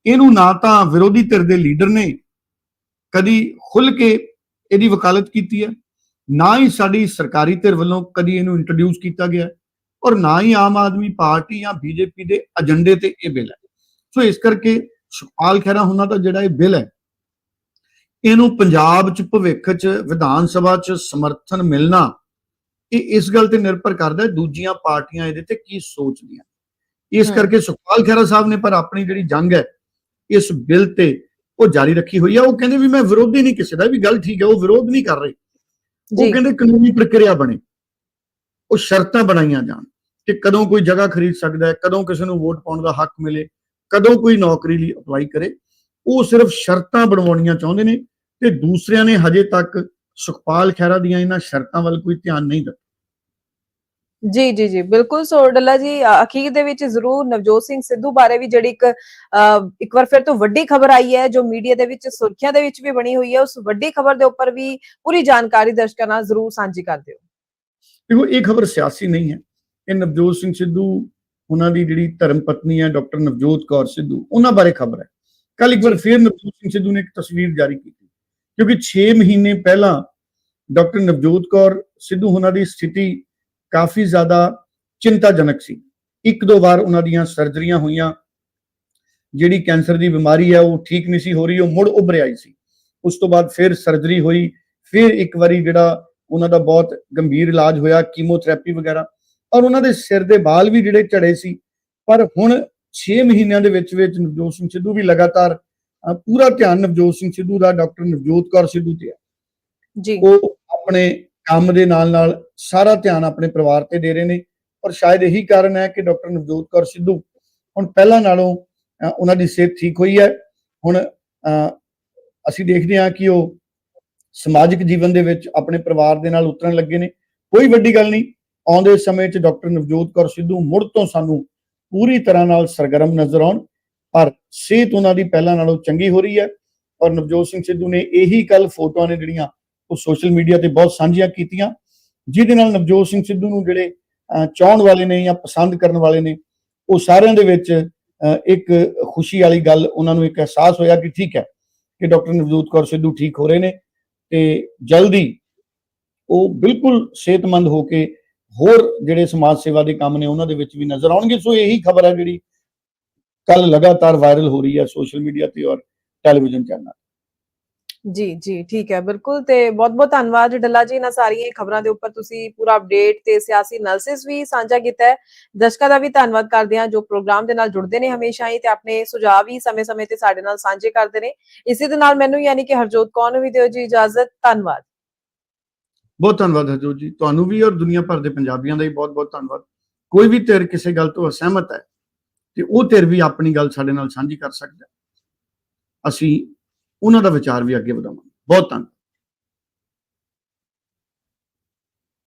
ਇਹਨੂੰ ਨਾ ਤਾਂ ਵਿਰੋਧੀ ਧਿਰ ਦੇ ਲੀਡਰ ਨੇ ਕਦੀ ਖੁੱਲ ਕੇ ਇਹਦੀ ਵਕਾਲਤ ਕੀਤੀ ਹੈ ਨਾ ਹੀ ਸਾਡੀ ਸਰਕਾਰੀ ਧਿਰ ਵੱਲੋਂ ਕਦੀ ਇਹਨੂੰ ਇੰਟਰੋਡਿਊਸ ਕੀਤਾ ਗਿਆ ਔਰ ਨਾ ਹੀ ਆਮ ਆਦਮੀ ਪਾਰਟੀ ਜਾਂ ਬੀਜੇਪੀ ਦੇ ਏਜੰਡੇ ਤੇ ਇਹ ਬਿੱਲ ਹੈ। ਸੋ ਇਸ ਕਰਕੇ ਸੁਖਪਾਲ ਖਹਿਰਾ ਹੁਣਾਂ ਦਾ ਜਿਹੜਾ ਇਹ ਬਿੱਲ ਹੈ ਇਹਨੂੰ ਪੰਜਾਬ ਚ ਭਵਿੱਖ ਚ ਵਿਧਾਨ ਸਭਾ ਚ ਸਮਰਥਨ ਮਿਲਣਾ ਇਹ ਇਸ ਗੱਲ ਤੇ ਨਿਰਭਰ ਕਰਦਾ ਹੈ ਦੂਜੀਆਂ ਪਾਰਟੀਆਂ ਇਹਦੇ ਤੇ ਕੀ ਸੋਚਦੀਆਂ। ਇਸ। ਕਰਕੇ ਸੁਖਪਾਲ ਖਹਿਰਾ ਸਾਹਿਬ ਨੇ ਪਰ ਆਪਣੀ ਜਿਹੜੀ ਜੰਗ ਹੈ ਇਸ ਬਿੱਲ ਤੇ ਉਹ ਜਾਰੀ ਰੱਖੀ ਹੋਈ ਹੈ ਉਹ ਕਹਿੰਦੇ ਵੀ ਮੈਂ ਵਿਰੋਧੀ ਨਹੀਂ ਕਿਸੇ ਦਾ ਵੀ ਗੱਲ ਠੀਕ ਹੈ ਉਹ ਵਿਰੋਧ ਨਹੀਂ ਕਰ ਰਹੇ। ਉਹ ਕਹਿੰਦੇ ਕਾਨੂੰਨੀ ਪ੍ਰਕਿਰਿਆ ਬਣੇ ਉਹ ਸ਼ਰਤਾਂ ਬਣਾਈਆਂ ਜਾਣ ਕਿ ਕਦੋਂ ਕੋਈ ਜਗ੍ਹਾ ਖਰੀਦ ਸਕਦਾ ਹੈ ਕਦੋਂ ਕਿਸੇ ਨੂੰ ਵੋਟ ਪਾਉਣ ਦਾ ਹੱਕ ਮਿਲੇ ਕਦੋਂ ਕੋਈ ਨੌਕਰੀ ਲਈ ਅਪਲਾਈ ਕਰੇ। ਉਹ ਸਿਰਫ ਸ਼ਰਤਾਂ ਬਣਵਾਉਣੀਆਂ ਚਾਹੁੰਦੇ ਨੇ ਤੇ ਦੂਸਰਿਆਂ ਨੇ ਹਜੇ ਤੱਕ ਸੁਖਪਾਲ ਖਹਿਰਾ ਦੀਆਂ ਇਹਨਾਂ ਸ਼ਰਤਾਂ ਵੱਲ ਕੋਈ ਧਿਆਨ ਨਹੀਂ ਦਿੱਤਾ। ਜੀ ਜੀ ਜੀ ਬਿਲਕੁਲ। ਸੋ ਡੱਲਾ ਜੀ ਅਖੀਰ ਦੇ ਵਿੱਚ ਜ਼ਰੂਰ ਨਵਜੋਤ ਸਿੰਘ ਸਿੱਧੂ ਬਾਰੇ ਵੀ ਜਿਹੜੀ ਇੱਕ ਇੱਕ ਵਾਰ ਫਿਰ ਤੋਂ ਵੱਡੀ ਖਬਰ ਆਈ ਹੈ ਜੋ ਮੀਡੀਆ ਦੇ ਵਿੱਚ ਸੁਰਖੀਆਂ ਦੇ ਵਿੱਚ ਵੀ ਬਣੀ ਹੋਈ ਹੈ ਉਸ ਵੱਡੀ ਖਬਰ ਦੇ ਉੱਪਰ ਵੀ ਪੂਰੀ ਜਾਣਕਾਰੀ ਦਰਸ਼ਕਾਂ ਨਾਲ ਜ਼ਰੂਰ ਸਾਂਝੀ ਕਰ ਦਿਓ। ਦੇਖੋ ਇਹ ਖਬਰ ਸਿਆਸੀ ਨਹੀਂ ਹੈ। ਇਹ ਨਵਜੋਤ ਸਿੰਘ ਸਿੱਧੂ ਉਹਨਾਂ ਦੀ ਜਿਹੜੀ ਧਰਮ ਪਤਨੀ ਹੈ ਡਾਕਟਰ ਨਵਜੋਤ ਕੌਰ ਸਿੱਧੂ ਉਹਨਾਂ ਬਾਰੇ ਖਬਰ ਹੈ। ਕੱਲ ਇੱਕ ਵਾਰ ਫਿਰ ਨਵਜੋਤ ਸਿੰਘ ਸਿੱਧੂ ਨੇ ਇੱਕ ਤਸਵੀਰ ਜਾਰੀ ਕੀਤੀ। ਕਿਉਂਕਿ 6 ਮਹੀਨੇ ਪਹਿਲਾਂ ਡਾਕਟਰ ਨਵਜੋਤ ਕੌਰ ਸਿੱਧੂ ਉਹਨਾਂ ਦੀ ਸਥਿਤੀ ਕਾਫੀ ਜ਼ਿਆਦਾ ਚਿੰਤਾਜਨਕ ਸੀ। ਇੱਕ ਦੋ ਵਾਰ ਉਹਨਾਂ ਦੀਆਂ ਸਰਜਰੀਆਂ ਹੋਈਆਂ। ਜਿਹੜੀ ਕੈਂਸਰ ਦੀ ਬਿਮਾਰੀ ਹੈ, ਉਹ ਠੀਕ ਨਹੀਂ ਸੀ ਹੋ ਰਹੀ, ਉਹ ਮੁੜ ਉੱਭਰ ਆਈ ਸੀ। ਉਸ ਤੋਂ ਬਾਅਦ ਫਿਰ ਸਰਜਰੀ ਹੋਈ। ਫਿਰ ਇੱਕ ਵਾਰੀ ਜਿਹੜਾ ਉਹਨਾਂ ਦਾ ਬਹੁਤ ਗੰਭੀਰ ਇਲਾਜ ਹੋਇਆ, ਕੀਮੋਥੈਰੇਪੀ ਵਗੈਰਾ। ਔਰ ਉਹਨਾਂ ਦੇ ਸਿਰ ਦੇ ਵਾਲ ਵੀ ਜਿਹੜੇ ਝੜੇ ਸੀ। ਪਰ ਹੁਣ 6 ਮਹੀਨਿਆਂ ਦੇ ਵਿੱਚ ਵਿੱਚ ਨਵਜੋਤ ਸਿੰਘ ਸਿੱਧੂ ਵੀ ਲਗਾਤਾਰ ਪੂਰਾ ਧਿਆਨ ਨਵਜੋਤ ਸਿੰਘ ਸਿੱਧੂ ਦਾ ਡਾਕਟਰ ਨਵਜੋਤ ਕੌਰ ਸਿੱਧੂ ਤੇ ਹੈ ਜੀ। ਉਹ ਆਪਣੇ ਕੰਮ ਦੇ ਨਾਲ ਨਾਲ ਸਾਰਾ ਧਿਆਨ ਆਪਣੇ ਪਰਿਵਾਰ ਤੇ ਦੇ ਰਹੇ ਨੇ। ਔਰ ਸ਼ਾਇਦ ਇਹੀ ਕਾਰਨ ਹੈ ਕਿ ਡਾਕਟਰ ਨਵਜੋਤ ਕੌਰ ਸਿੱਧੂ ਹੁਣ ਪਹਿਲਾਂ ਨਾਲੋਂ ਉਹਨਾਂ ਦੀ ਸਿਹਤ ਠੀਕ ਹੋਈ ਹੈ। ਹੁਣ ਅਸੀਂ ਦੇਖਦੇ ਹਾਂ ਕਿ ਉਹ ਸਮਾਜਿਕ ਜੀਵਨ ਦੇ ਵਿੱਚ ਆਪਣੇ ਪਰਿਵਾਰ ਦੇ ਨਾਲ ਉਤਰਨ ਲੱਗੇ ਨੇ। ਕੋਈ ਵੱਡੀ ਗੱਲ ਨਹੀਂ ਆਉਂਦੇ ਸਮੇਂ 'ਚ ਡਾਕਟਰ ਨਵਜੋਤ ਕੌਰ ਸਿੱਧੂ ਮੁੜ ਤੋਂ ਸਾਨੂੰ ਪੂਰੀ ਤਰ੍ਹਾਂ ਨਾਲ ਸਰਗਰਮ ਨਜ਼ਰ ਆਉਣ। ਪਰ ਸਿਹਤ ਉਹਨਾਂ ਦੀ ਪਹਿਲਾਂ ਨਾਲੋਂ ਚੰਗੀ ਹੋ ਰਹੀ ਹੈ। ਔਰ ਨਵਜੋਤ ਸਿੰਘ ਸਿੱਧੂ ਨੇ ਇਹੀ ਕੱਲ ਫੋਟੋਆਂ ਨੇ ਜਿਹੜੀਆਂ ਉਹ ਸੋਸ਼ਲ ਮੀਡੀਆ ਤੇ ਬਹੁਤ ਸਾਂਝੀਆਂ ਕੀਤੀਆਂ ਜਿਹਦੇ ਨਾਲ ਨਵਜੋਤ ਸਿੰਘ ਸਿੱਧੂ ਨੂੰ ਜਿਹੜੇ ਅਹ, ਵਾਲੇ ਨੇ ਜਾਂ ਪਸੰਦ ਕਰਨ ਵਾਲੇ ਨੇ ਉਹ ਸਾਰਿਆਂ ਦੇ ਵਿੱਚ ਅਹ, ਇੱਕ ਖੁਸ਼ੀ ਵਾਲੀ ਗੱਲ ਉਹਨਾਂ ਨੂੰ ਇੱਕ ਅਹਿਸਾਸ ਹੋਇਆ ਕਿ ਠੀਕ ਹੈ ਕਿ ਡਾਕਟਰ ਨਵਜੋਤ ਕੌਰ ਸਿੱਧੂ ਠੀਕ ਹੋ ਰਹੇ ਨੇ ਤੇ ਜਲਦੀ ਉਹ ਬਿਲਕੁਲ ਸਿਹਤਮੰਦ ਹੋ ਕੇ ਹੋਰ ਜਿਹੜੇ ਸਮਾਜ ਸੇਵਾ ਦੇ ਕੰਮ ਨੇ ਉਹਨਾਂ ਦੇ ਵਿੱਚ ਵੀ ਨਜ਼ਰ ਆਉਣਗੇ। ਸੋ ਇਹੀ ਖਬਰ ਹੈ ਜਿਹੜੀ ਕੱਲ ਲਗਾਤਾਰ ਵਾਇਰਲ ਹੋ ਰਹੀ ਹੈ ਸੋਸ਼ਲ ਮੀਡੀਆ ਤੇ ਔਰ ਟੈਲੀਵਿਜ਼ਨ ਚੈਨਲ ਜੀ ਜੀ ਠੀਕ ਹੈ ਬਿਲਕੁਲ ਤੇ ਬਹੁਤ ਬਹੁਤ ਧੰਨਵਾਦ ਡੱਲਾ ਜੀ ਇਹਨਾਂ ਸਾਰੀਆਂ ਖਬਰਾਂ ਦੇ ਉੱਪਰ। ਤੁਸੀਂ ਪੂਰਾ ਅਪਡੇਟ ਤੇ ਸਿਆਸੀ ਐਨਾਲਿਸਿਸ ਵੀ ਸਾਂਝਾ ਕੀਤਾ ਹੈ। ਦਰਸ਼ਕਾਂ ਦਾ ਵੀ ਧੰਨਵਾਦ ਕਰਦੇ ਹਾਂ ਜੋ ਪ੍ਰੋਗਰਾਮ ਦੇ ਨਾਲ ਜੁੜਦੇ ਨੇ ਹਮੇਸ਼ਾ ਹੀ ਤੇ ਆਪਣੇ ਸੁਝਾਅ ਵੀ ਸਮੇਂ-ਸਮੇਂ ਤੇ ਸਾਡੇ ਨਾਲ ਸਾਂਝੇ ਕਰਦੇ ਨੇ। ਇਸੇ ਦੇ ਨਾਲ ਮੈਨੂੰ ਯਾਨੀ ਕਿ ਹਰਜੋਤ ਕੌਰ ਨੂੰ ਵੀ ਦਿਓ ਜੀ ਇਜਾਜ਼ਤ। ਧੰਨਵਾਦ। ਬਹੁਤ ਧੰਨਵਾਦ ਹਰਜੋਤ ਜੀ। ਤੁਹਾਨੂੰ ਵੀ ਔਰ ਦੁਨੀਆ ਭਰ ਦੇ ਪੰਜਾਬੀਆਂ ਦਾ ਵੀ ਬਹੁਤ ਬਹੁਤ ਧੰਨਵਾਦ। ਕੋਈ ਵੀ ਧਿਰ ਕਿਸੇ ਗੱਲ ਤੋਂ ਅਸਹਿਮਤ ਹੈ ਤੇ ਉਹ ਧਿਰ ਵੀ ਆਪਣੀ ਗੱਲ ਸਾਡੇ ਨਾਲ ਸਾਂਝੀ ਕਰ ਸਕਦਾ ਅਸੀਂ ਉਹਨਾਂ ਦਾ ਵਿਚਾਰ ਵੀ ਅੱਗੇ ਵਧਾਵਾਂਗੇ। ਬਹੁਤ ਧੰਨਵਾਦ।